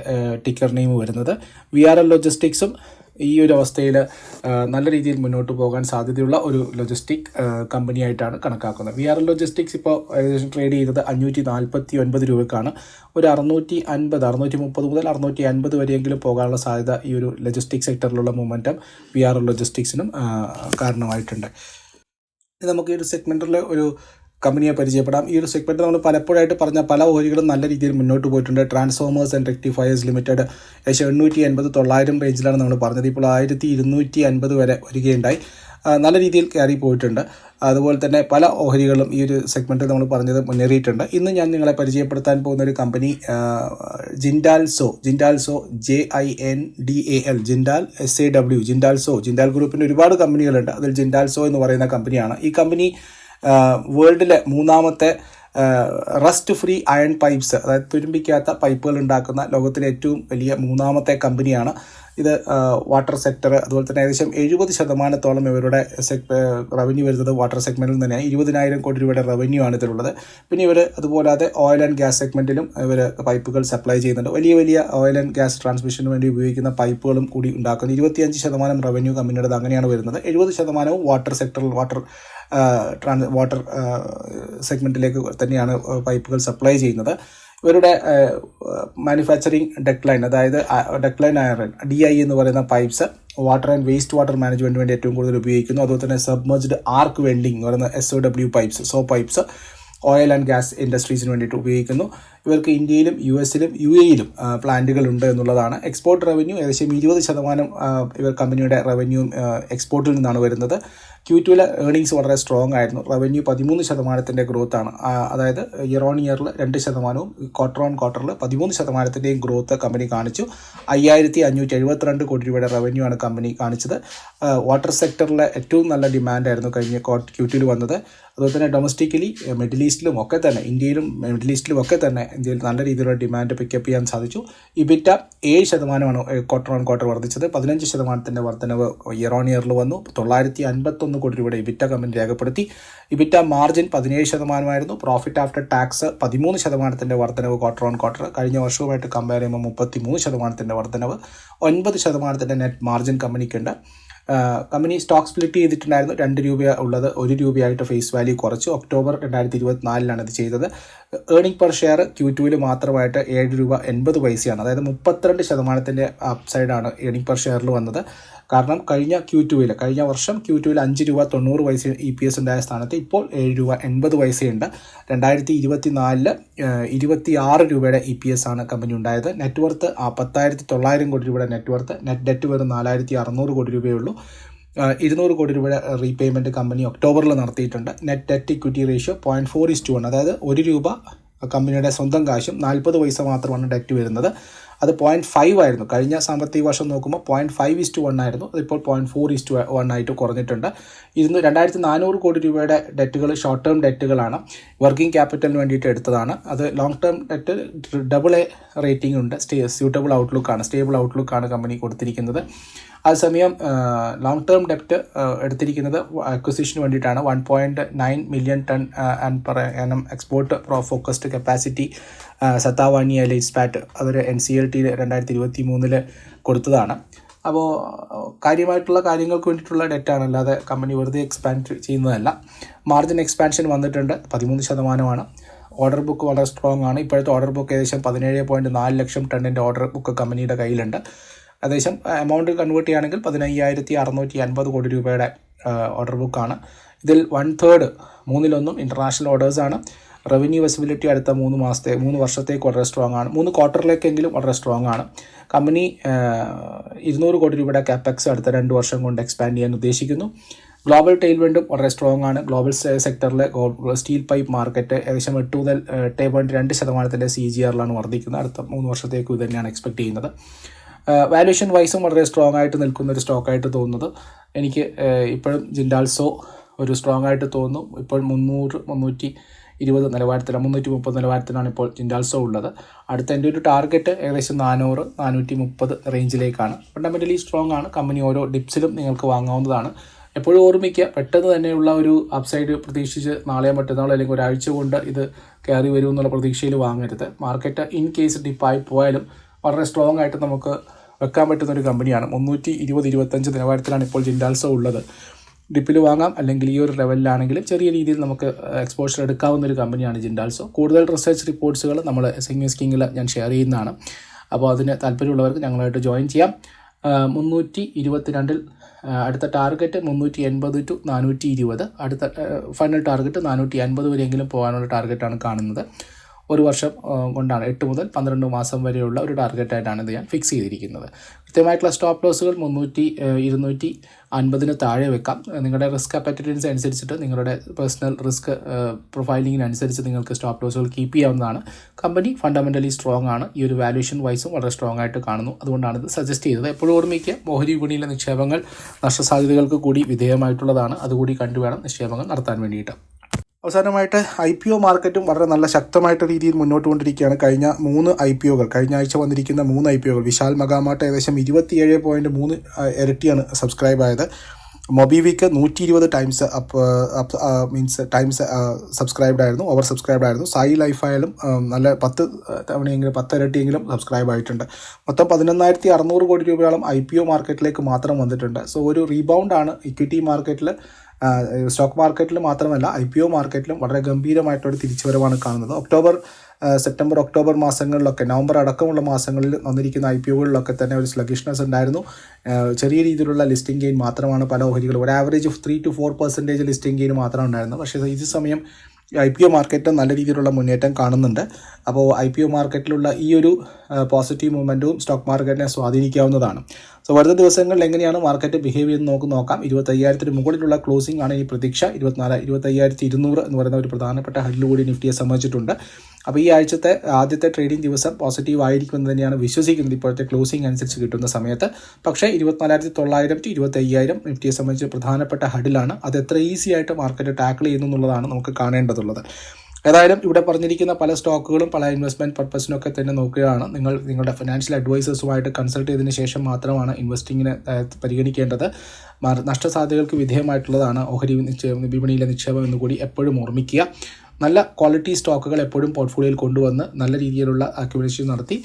ടിക്കർ നെയിം വരുന്നത്. വി ആർ എൽ ലോജിസ്റ്റിക്സും ഈ ഒരു അവസ്ഥയിൽ നല്ല രീതിയിൽ മുന്നോട്ട് പോകാൻ സാധ്യതയുള്ള ഒരു ലോജിസ്റ്റിക് കമ്പനിയായിട്ടാണ് കണക്കാക്കുന്നത്. വി ആർ എൽ ലോജിസ്റ്റിക്സ് ഇപ്പോൾ ഏകദേശം ട്രേഡ് ചെയ്തത് അഞ്ഞൂറ്റി നാൽപ്പത്തി ഒൻപത് രൂപക്കാണ്. ഒരു അറുന്നൂറ്റി അൻപത് അറുന്നൂറ്റി മുപ്പത് മുതൽ അറുന്നൂറ്റി അൻപത് വരെയെങ്കിലും പോകാനുള്ള സാധ്യത ഈ ഒരു ലോജിസ്റ്റിക് സെക്ടറിലുള്ള മൊമെന്റം വി ആർ എൽ ലോജിസ്റ്റിക്സിനും കാരണമായിട്ടുണ്ട്. നമുക്ക് ഈ ഒരു സെഗ്മെന്റിൽ ഒരു കമ്പനിയെ പരിചയപ്പെടാം. ഈ ഒരു സെഗ്മെന്റ് നമ്മൾ പലപ്പോഴായിട്ട് പറഞ്ഞ പല ഓഹരികളും നല്ല രീതിയിൽ മുന്നോട്ട് പോയിട്ടുണ്ട്. ട്രാൻസ്ഫോമേഴ്സ് ആൻഡ് റെക്ടിഫയേഴ്സ് ലിമിറ്റഡ് ഏകദേശം എണ്ണൂറ്റി എൺപത് തൊള്ളായിരം റേഞ്ചിലാണ് നമ്മൾ പറഞ്ഞത്. ഇപ്പോൾ ആയിരത്തി ഇരുന്നൂറ്റി അൻപത് വരെ വരികയുണ്ടായി. നല്ല രീതിയിൽ കയറി പോയിട്ടുണ്ട്. അതുപോലെ തന്നെ പല ഓഹരികളും ഈ ഒരു സെഗ്മെന്റിൽ നമ്മൾ പറഞ്ഞത് മുന്നേറിയിട്ടുണ്ട്. ഇന്ന് ഞാൻ നിങ്ങളെ പരിചയപ്പെടുത്താൻ പോകുന്ന ഒരു company Jindal SAW Jindal SAW J I N D A L Jindal S A W Jindal SAW Jindal ഗ്രൂപ്പിന്റെ ഒരുപാട് കമ്പനികളുണ്ട്. അതിൽ ജിൻഡാൽസോ എന്ന് പറയുന്ന കമ്പനിയാണ്. ഈ കമ്പനി വേൾഡിലെ മൂന്നാമത്തെ റസ്റ്റ് ഫ്രീ അയൺ പൈപ്സ് അതായത് തുരുമ്പിക്കാത്ത പൈപ്പുകൾ ഉണ്ടാക്കുന്ന ലോകത്തിലെ ഏറ്റവും വലിയ മൂന്നാമത്തെ കമ്പനിയാണ് ഇത് വാട്ടർ സെക്ടർ അതുപോലെ തന്നെ ഏകദേശം എഴുപത് ശതമാനത്തോളം ഇവരുടെ റവന്യൂ വരുന്നത് വാട്ടർ സെഗ്മെന്റിൽ തന്നെയാണ്. ഇരുപതിനായിരം കോടി രൂപയുടെ റവന്യൂ ആണ് ഇതിലുള്ളത്. പിന്നെ ഇവർ അതുപോലാതെ ഓയിൽ ആൻഡ് ഗ്യാസ് സെഗ്മെന്റിലും ഇവർ പൈപ്പുകൾ സപ്ലൈ ചെയ്യുന്നുണ്ട്. വലിയ വലിയ ഓയിൽ ആൻഡ് ഗ്യാസ് ട്രാൻസ്മിഷന് വേണ്ടി ഉപയോഗിക്കുന്ന പൈപ്പുകളും കൂടി ഉണ്ടാക്കുന്നു. ഇരുപത്തിയഞ്ച് ശതമാനം റവന്യൂ കമ്പനിയുടേത് അങ്ങനെയാണ് വരുന്നത്. എഴുപത് ശതമാനവും വാട്ടർ സെക്ടറിൽ വാട്ടർ ട്രാൻസ് വാട്ടർ സെഗ്മെന്റിലേക്ക് തന്നെയാണ് പൈപ്പുകൾ സപ്ലൈ ചെയ്യുന്നത്. ഇവരുടെ മാനുഫാക്ചറിങ് ഡെക്ലൈൻ അതായത് ഡെക്ലൈൻ അയറൻ ഡി ഐ എന്ന് പറയുന്ന pipes water and waste water management വേണ്ടി ഏറ്റവും കൂടുതൽ ഉപയോഗിക്കുന്നു. അതുപോലെ തന്നെ സബ്മർജ്ഡ് ആർക്ക് വെൽഡിംഗ് എന്ന് പറയുന്ന S O W pipes so pipes oil and gas ഇൻഡസ്ട്രീസിന് വേണ്ടിയിട്ട് ഉപയോഗിക്കുന്നു. ഇവർക്ക് ഇന്ത്യയിലും യു എസിലും യു എയിലും പ്ലാന്റുകൾ ഉണ്ട് എന്നുള്ളതാണ്. എക്സ്പോർട്ട് റവന്യൂ ഏകദേശം ഇരുപത് ശതമാനം ഇവർ കമ്പനിയുടെ റവന്യൂ എക്സ്പോർട്ടിൽ നിന്നാണ് വരുന്നത്. ക്യൂ ടുവിലെ ഏർണിങ്സ് വളരെ സ്ട്രോങ് ആയിരുന്നു. റവന്യൂ പതിമൂന്ന് ശതമാനത്തിന്റെ ആണ്. അതായത് ഇയർ ഓൺ ഇയറിൽ രണ്ട് ശതമാനവും ക്വാർട്ടർ ഓൺ ക്വാർട്ടറിൽ പതിമൂന്ന് ശതമാനത്തിന്റെയും ഗ്രോത്ത് കമ്പനി കാണിച്ചു. അയ്യായിരത്തി അഞ്ഞൂറ്റി എഴുപത്തിരണ്ട് കോടി രൂപയുടെ റവന്യൂ ആണ് കമ്പനി കാണിച്ചത്. വാട്ടർ സെക്ടറിലെ ഏറ്റവും നല്ല ഡിമാൻഡായിരുന്നു കഴിഞ്ഞ ക്യൂ ടുവിൽ വന്നത്. അതുപോലെ തന്നെ ഡൊമസ്റ്റിക്കലി മിഡിൽ ഈസ്റ്റിലും ഒക്കെ തന്നെ ഇന്ത്യയിലും മിഡിൽ ഈസ്റ്റിലും ഒക്കെ തന്നെ ഇന്ത്യയിൽ നല്ല രീതിയിലുള്ള ഡിമാൻഡ് പിക്കപ്പ് ചെയ്യാൻ സാധിച്ചു. ഇബിറ്റ ഏഴ് ശതമാനമാണ് ക്വാർട്ടർ ഓൺ ക്വാർട്ടർ വർദ്ധിച്ചത്. പതിനഞ്ച് ശതമാനത്തിന്റെ വർധനവ് ഇയർ ഓൺ ഇയറിൽ വന്നു. തൊള്ളായിരത്തി അൻപത്തൊന്ന് കോടി രൂപയുടെ ഇബിറ്റ കമ്പനി രേഖപ്പെടുത്തി. ഇബിറ്റ മാർജിൻ പതിനേഴ് ശതമാനമായിരുന്നു. പ്രോഫിറ്റ് ആഫ്റ്റർ ടാക്സ് പതിമൂന്ന് ശതമാനത്തിന്റെ വർധനവ് ക്വാർട്ടർ ഓൺ ക്വാർട്ടർ കഴിഞ്ഞ വർഷവുമായിട്ട് കമ്പയർ ചെയ്യുമ്പോൾ മുപ്പത്തി മൂന്ന് ശതമാനത്തിന്റെ വർധനവ്. ഒൻപത് ശതമാനത്തിന്റെ നെറ്റ് മാർജിൻ കമ്പനിക്കുണ്ട് കമ്പനി സ്റ്റോക്ക് സ്പ്ലിറ്റ് ചെയ്തിട്ടുണ്ടായിരുന്നു. രണ്ട് രൂപ ഉള്ളത്. ഒരു രൂപയായിട്ട് ഫേസ് വാല്യൂ കുറച്ചു. ഒക്ടോബർ രണ്ടായിരത്തി ഇരുപത്തിനാലിലാണ് ഇത് ചെയ്തത്. ഏർണിംഗ് പെർ ഷെയർ ക്യൂ ടുവിൽ മാത്രമായിട്ട് ഏഴ് രൂപ എൺപത് പൈസയാണ്. അതായത് മുപ്പത്തിരണ്ട് ശതമാനത്തിന്റെ അപ്സൈഡാണ് ഏർണിംഗ് പെർ ഷെയറിൽ വന്നത്. കാരണം കഴിഞ്ഞ ക്യൂ ടുവിൽ കഴിഞ്ഞ വർഷം ക്യൂ ടുവിൽ അഞ്ച് രൂപ തൊണ്ണൂറ് പൈസ ഇ പി എസ് ഉണ്ടായ സ്ഥാനത്ത് ഇപ്പോൾ ഏഴ് രൂപ എൺപത് പൈസയുണ്ട്. രണ്ടായിരത്തി ഇരുപത്തി നാലിൽ ഇരുപത്തി ആറ് രൂപയുടെ ഇ പി എസ് ആണ് കമ്പനി ഉണ്ടായത്. നെറ്റ്വർത്ത് പത്തായിരത്തി തൊള്ളായിരം കോടി രൂപയുടെ നെറ്റ്വർത്ത് നെറ്റ് ഡെറ്റ് വെറും നാലായിരത്തി അറുന്നൂറ് കോടി രൂപയേ ഉള്ളൂ. ഇരുന്നൂറ് കോടി രൂപയുടെ റീപേയ്മെന്റ് കമ്പനി ഒക്ടോബറിൽ നടത്തിയിട്ടുണ്ട്. Net debt equity ratio point four is to one അതായത് ഒരു രൂപ കമ്പനിയുടെ സ്വന്തം കാശും നാൽപ്പത് പൈസ മാത്രമാണ് ഡെറ്റ് വരുന്നത്. അത് പോയിന്റ് ഫൈവ് ആയിരുന്നു. കഴിഞ്ഞ സാമ്പത്തിക വർഷം നോക്കുമ്പോൾ പോയിന്റ് ഫൈവ് ടു വൺ ആയിരുന്നു. അതിപ്പോൾ പോയിന്റ് ഫോർ ടു വൺ ആയിട്ട് കുറഞ്ഞിട്ടുണ്ട്. ഇരുന്ന് രണ്ടായിരത്തി നാനൂറ് കോടി രൂപയുടെ ഡെറ്റുകൾ ഷോർട്ട് ടേം ഡെറ്റുകളാണ് വർക്കിംഗ് ക്യാപിറ്റലിന് വേണ്ടിയിട്ട് എടുത്തതാണ്. അത് long term debt double A rating ഉണ്ട്. സ്റ്റേ സ്യൂട്ടബിൾ ഔട്ട്ലുക്കാണ് സ്റ്റേബിൾ ഔട്ട്ലുക്കാണ് കമ്പനി കൊടുത്തിരിക്കുന്നത്. അതേസമയം ലോങ് ടേം ഡെപ്റ്റ് എടുത്തിരിക്കുന്നത് അക്വസിഷന് വേണ്ടിയിട്ടാണ്. One point nine million tonne and per annum export pro focused capacity സത്താവാണി അല്ലെ ഇസ്പാറ്റ് അവർ എൻ സി എൽ ടി രണ്ടായിരത്തി ഇരുപത്തി മൂന്നിൽ കൊടുത്തതാണ്. അപ്പോൾ കാര്യമായിട്ടുള്ള കാര്യങ്ങൾക്ക് വേണ്ടിയിട്ടുള്ള ഡെറ്റാണ് അല്ലാതെ കമ്പനി വെറുതെ എക്സ്പാൻഡ് ചെയ്യുന്നതല്ല. മാർജിൻ എക്സ്പാൻഷൻ വന്നിട്ടുണ്ട്. പതിമൂന്ന് ശതമാനമാണ്. ഓർഡർ ബുക്ക് വളരെ സ്ട്രോങ് ആണ്. ഇപ്പോഴത്തെ ഓർഡർ ബുക്ക് ഏകദേശം പതിനേഴ് പോയിന്റ് നാല് ലക്ഷം ടണ്ണിന്റെ ഓർഡർ ബുക്ക് കമ്പനിയുടെ കയ്യിലുണ്ട്. ഏകദേശം എമൗണ്ട് കൺവേർട്ട് ചെയ്യുകയാണെങ്കിൽ പതിനയ്യായിരത്തി അറുന്നൂറ്റി അൻപത് കോടി രൂപയുടെ ഓർഡർ ബുക്കാണ് ഇതിൽ വൺ തേർഡ് മൂന്നിലൊന്നും ഇന്റർനാഷണൽ ഓർഡേഴ്സാണ് റവന്യൂ വെസിബിലിറ്റി അടുത്ത മൂന്ന് മാസത്തെ മൂന്ന് വർഷത്തേക്ക് വളരെ സ്ട്രോങ് ആണ്. മൂന്ന് ക്വാർട്ടറിലേക്കെങ്കിലും വളരെ സ്ട്രോങ് ആണ്. കമ്പനി ഇരുന്നൂറ് കോടി രൂപയുടെ കാപ്പക്സ് അടുത്ത രണ്ട് വർഷം കൊണ്ട് എക്സ്പാൻഡ് ചെയ്യാൻ ഉദ്ദേശിക്കുന്നു. ഗ്ലോബൽ ടെയിൽവെൻഡും വളരെ സ്ട്രോങ് ആണ്. ഗ്ലോബൽ സെക്ടറിലെ സ്റ്റീൽ പൈപ്പ് മാർക്കറ്റ് ഏകദേശം എട്ട് മുതൽ എട്ട് പോയിന്റ് രണ്ട് ശതമാനത്തിന്റെ സി ജി ആറിലാണ് വർദ്ധിക്കുന്നത്. അടുത്ത മൂന്ന് വർഷത്തേക്ക് ഇത് തന്നെയാണ് എക്സ്പെക്ട് ചെയ്യുന്നത്. വാല്യൂഷൻ വൈസും വളരെ സ്ട്രോങ് ആയിട്ട് നിൽക്കുന്ന ഒരു സ്റ്റോക്കായിട്ട് തോന്നുന്നത്. എനിക്ക് ഇപ്പോഴും ജിൻഡാൽസോ ഒരു സ്ട്രോങ് ആയിട്ട് തോന്നും ഇപ്പോൾ മുന്നൂറ് മുന്നൂറ്റി ഇരുപത് നിലവാരത്തിലാണ് മുന്നൂറ്റി മുപ്പത് നിലവാരത്തിലാണ് ഇപ്പോൾ ജിൻഡാൽസോ ഉള്ളത്. അടുത്ത എന്റെ ഒരു ടാർഗറ്റ് ഏകദേശം നാനൂറ് നാനൂറ്റി മുപ്പത് റേഞ്ചിലേക്കാണ് ഫണ്ടമെന്റലി സ്ട്രോങ് ആണ്. കമ്പനി ഓരോ ഡിപ്സിലും നിങ്ങൾക്ക് വാങ്ങാവുന്നതാണ്. എപ്പോഴും ഓർമ്മിക്കുക പെട്ടെന്ന് തന്നെയുള്ള ഒരു അപ്സൈഡ് പ്രതീക്ഷിച്ച് നാളെയോ മറ്റന്നാളോ അല്ലെങ്കിൽ ഒരാഴ്ച കൊണ്ട് ഇത് കയറി വരും എന്നുള്ള പ്രതീക്ഷയിൽ വാങ്ങരുത്. മാർക്കറ്റ് ഇൻ കേസ് ഡിപ്പായി പോയാലും വളരെ സ്ട്രോങ് ആയിട്ട് നമുക്ക് വെക്കാൻ പറ്റുന്ന ഒരു കമ്പനിയാണ് മുന്നൂറ്റി ഇരുപത് ഇരുപത്തഞ്ച് നിലവാരത്തിലാണ് ഇപ്പോൾ ജിൻഡാൽസോ ഉള്ളത്. ഡിപ്പിൽ വാങ്ങാം അല്ലെങ്കിൽ ഈ ഒരു ലെവലിലാണെങ്കിലും ചെറിയ രീതിയിൽ നമുക്ക് എക്സ്പോഷർ എടുക്കാവുന്ന ഒരു കമ്പനിയാണ് ജിൻഡാൽസോ. കൂടുതൽ റിസർച്ച് റിപ്പോർട്ട്സുകൾ നമ്മൾ എസ് കിങ്ങിൽ ഞാൻ ഷെയർ ചെയ്യുന്നതാണ്. അപ്പോൾ അതിന് താല്പര്യമുള്ളവർക്ക് ഞങ്ങളായിട്ട് ജോയിൻ ചെയ്യാം. മുന്നൂറ്റി ഇരുപത്തിരണ്ടിൽ അടുത്ത ടാർഗറ്റ് മുന്നൂറ്റി എൺപത് ടു നാനൂറ്റി ഇരുപത് അടുത്ത ഫൈനൽ ടാർഗറ്റ് നാനൂറ്റി അൻപത് വരെയെങ്കിലും പോകാനുള്ള ടാർഗറ്റാണ് കാണുന്നത്. ഒരു വർഷം കൊണ്ടാണ് എട്ട് മുതൽ പന്ത്രണ്ട് മാസം വരെയുള്ള ഒരു ടാർഗറ്റായിട്ടാണ് ഇത് ഞാൻ ഫിക്സ് ചെയ്തിരിക്കുന്നത്. കൃത്യമായിട്ടുള്ള സ്റ്റോപ്പ് ലോസുകൾ മുന്നൂറ്റി ഇരുന്നൂറ്റി അൻപതിന് താഴെ വെക്കാം. നിങ്ങളുടെ റിസ്ക് അപ്പറ്റൻസ് അനുസരിച്ചിട്ട് നിങ്ങളുടെ പേഴ്സണൽ റിസ്ക് പ്രൊഫൈലിങ്ങിനനുസരിച്ച് നിങ്ങൾക്ക് സ്റ്റോപ്പ് ലോസുകൾ കീപ്പ് ചെയ്യാവുന്നതാണ്. കമ്പനി ഫണ്ടമെന്റലി സ്ട്രോങ് ആണ്. ഈ ഒരു വാല്യൂഷൻ വൈസും വളരെ സ്ട്രോങ് ആയിട്ട് കാണുന്നു. അതുകൊണ്ടാണ് ഇത് സജസ്റ്റ് ചെയ്തത്. എപ്പോഴും ഓർമ്മിക്കുക ഓഹരി വിപണിയിലെ നിക്ഷേപങ്ങൾ നഷ്ടസാധ്യതകൾക്ക് കൂടി വിധേയമായിട്ടുള്ളതാണ്. അതുകൂടി കണ്ടുവേണം നിക്ഷേപങ്ങൾ നടത്താൻ വേണ്ടിയിട്ട്. അവസാനമായിട്ട് ഐ പി ഒ മാർക്കറ്റും വളരെ നല്ല ശക്തമായിട്ട് രീതിയിൽ മുന്നോട്ട് കൊണ്ടിരിക്കുകയാണ്. കഴിഞ്ഞ മൂന്ന് ഐ പി ഒകൾ കഴിഞ്ഞ ആഴ്ച വന്നിരിക്കുന്ന മൂന്ന് ഐ പി ഒകൾ. വിശാൽ മകാമാട്ട് ഏകദേശം ഇരുപത്തിയേഴ് പോയിന്റ് മൂന്ന് ഇരട്ടിയാണ് സബ്സ്ക്രൈബ് ആയത്. മൊബിവിക്ക് നൂറ്റി ഇരുപത് times up means times subscribed ആയിരുന്നു ഓവർ സബ്സ്ക്രൈബ്ഡ് ആയിരുന്നു. സായി ലൈഫ് ആയാലും നല്ല പത്ത് തവണയെങ്കിലും പത്ത് ഇരട്ടിയെങ്കിലും സബ്സ്ക്രൈബ് ആയിട്ടുണ്ട്. മൊത്തം പതിനൊന്നായിരത്തി അറുന്നൂറ് കോടി രൂപയോളം ഐ പി ഒ മാർക്കറ്റിലേക്ക് മാത്രം വന്നിട്ടുണ്ട്. സോ ഒരു റീബൗണ്ടാണ് ഇക്വിറ്റി മാർക്കറ്റിൽ സ്റ്റോക്ക് മാർക്കറ്റിൽ മാത്രമല്ല ഐ പി ഒ മാർക്കറ്റിലും വളരെ ഗംഭീരമായിട്ടൊരു തിരിച്ചുവരവാണ് കാണുന്നത്. ഒക്ടോബർ സെപ്റ്റംബർ ഒക്ടോബർ മാസങ്ങളിലൊക്കെ നവംബർ അടക്കമുള്ള മാസങ്ങളിൽ വന്നിരിക്കുന്ന ഐ പി ഒകളിലൊക്കെ തന്നെ ഒരു സ്ലഗിഷ്നെസ് ഉണ്ടായിരുന്നു. ചെറിയ രീതിയിലുള്ള ലിസ്റ്റിംഗ് ഗെയിൻ മാത്രമാണ് പല ഓഹരികളും. ഒരു average of three two four percentage listing gain മാത്രമാണ് ഉണ്ടായിരുന്നത് പക്ഷേ ഈ സമയം ഐ പി ഒ മാർക്കറ്റ് നല്ല രീതിയിലുള്ള മുന്നേറ്റം കാണുന്നുണ്ട്. അപ്പോൾ ഐ പി ഒ മാർക്കറ്റിലുള്ള ഈ ഒരു പോസിറ്റീവ് മൂവ്മെന്റും സ്റ്റോക്ക് മാർക്കറ്റിനെ സ്വാധീനിക്കാവുന്നതാണ്. സോ വരുന്ന ദിവസങ്ങളിൽ എങ്ങനെയാണ് മാർക്കറ്റ് ബിഹേവ് ചെയ്യുന്നത് നമുക്ക് നോക്കാം. ഇരുപത്തയ്യായിരത്തിന് മുകളിലുള്ള ക്ലോസിംഗ് ആണ് ഈ പ്രതീക്ഷ. ഇരുപത്തിനാല് ഇരുപത്തയ്യായിരത്തി ഇരുന്നൂറ് എന്ന് പറയുന്ന ഒരു പ്രധാനപ്പെട്ട ഹഡിൽ കൂടി നിഫ്റ്റിയെ സംബന്ധിച്ചിട്ടുണ്ട്. അപ്പോൾ ഈ ആഴ്ചത്തെ ആദ്യത്തെ ട്രേഡിംഗ് ദിവസം പോസിറ്റീവ് ആയിരിക്കുമെന്ന് തന്നെയാണ് വിശ്വസിക്കുന്നത്. ഇപ്പോഴത്തെ ക്ലോസിംഗ് അനുസരിച്ച് കിട്ടുന്ന സമയത്ത്. പക്ഷേ ഇരുപത്തിനാലായിരത്തി തൊള്ളായിരം ടു ഇരുപത്തി അയ്യായിരം നിഫ്റ്റിയെ സംബന്ധിച്ച് പ്രധാനപ്പെട്ട ഹഡിലാണ്. അത് എത്ര ഈസി ആയിട്ട് മാർക്കറ്റ് ടാക്കിൾ ചെയ്യുന്നു എന്നുള്ളതാണ് നമുക്ക് കാണേണ്ടതുള്ളത്. ഏതായാലും ഇവിടെ പറഞ്ഞിരിക്കുന്ന പല സ്റ്റോക്കുകളും പല ഇൻവെസ്റ്റ്മെന്റ് പർപ്പസിനൊക്കെ തന്നെ നോക്കുകയാണ്. നിങ്ങൾ നിങ്ങളുടെ ഫിനാൻഷ്യൽ അഡ്വൈസേഴ്സുമായിട്ട് കൺസൾട്ട് ചെയ്തതിന് ശേഷം മാത്രമാണ് ഇൻവെസ്റ്റിങ്ങിനെ പരിഗണിക്കേണ്ടത്. നഷ്ടസാധ്യതകൾക്ക് വിധേയമായിട്ടുള്ളതാണ് ഓഹരി വിപണിയിലെ നിക്ഷേപം എന്നുകൂടി എപ്പോഴും ഓർമ്മിക്കുക. നല്ല ക്വാളിറ്റി സ്റ്റോക്കുകൾ എപ്പോഴും പോർട്ട്ഫോളിയോയിൽ കൊണ്ടുവന്ന് നല്ല രീതിയിലുള്ള അക്യുമുലേഷൻ നടത്തി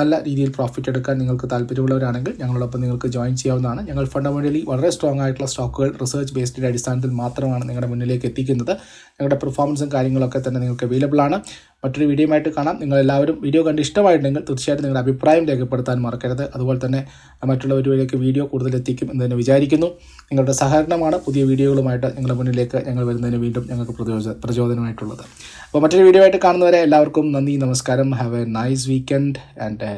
നല്ല രീതിയിൽ പ്രോഫിറ്റ് എടുക്കാൻ നിങ്ങൾക്ക് താല്പര്യമുള്ളവരാണെങ്കിൽ ഞങ്ങളോടൊപ്പം നിങ്ങൾക്ക് ജോയിൻ ചെയ്യാവുന്നതാണ്. ഞങ്ങൾ ഫണ്ടമെന്റലി വളരെ സ്ട്രോങ് ആയിട്ടുള്ള സ്റ്റോക്കുകൾ റിസർച്ച് ബേസ്ഡിന്റെ അടിസ്ഥാനത്തിൽ മാത്രമാണ് നിങ്ങളുടെ മുന്നിലേക്ക് എത്തിക്കുന്നത്. ഞങ്ങളുടെ പെർഫോമൻസും കാര്യങ്ങളൊക്കെ തന്നെ നിങ്ങൾക്ക് അവൈലബിൾ ആണ്. മറ്റൊരു വീഡിയോയുമായിട്ട് കാണാം. നിങ്ങൾ എല്ലാവരും വീഡിയോ കണ്ട് ഇഷ്ടമായിട്ടുണ്ടെങ്കിൽ തീർച്ചയായിട്ടും നിങ്ങളുടെ അഭിപ്രായം രേഖപ്പെടുത്താൻ മറക്കരുത്. അതുപോലെ തന്നെ മറ്റുള്ളവരിലേക്ക് വീഡിയോ കൂടുതൽ എത്തിക്കും എന്ന് തന്നെ വിചാരിക്കുന്നു. നിങ്ങളുടെ സഹകരണമാണ് പുതിയ വീഡിയോകളുമായിട്ട് നിങ്ങളുടെ മുന്നിലേക്ക് ഞങ്ങൾ വരുന്നതിന് വീണ്ടും ഞങ്ങൾക്ക് പ്രചോദ പ്രചോദനമായിട്ടുള്ളത്. അപ്പോൾ മറ്റൊരു വീഡിയോ ആയിട്ട് കാണുന്നവരെ എല്ലാവർക്കും നന്ദി നമസ്കാരം. Have a nice weekend and a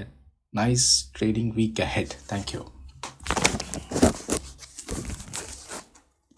nice trading week ahead thank you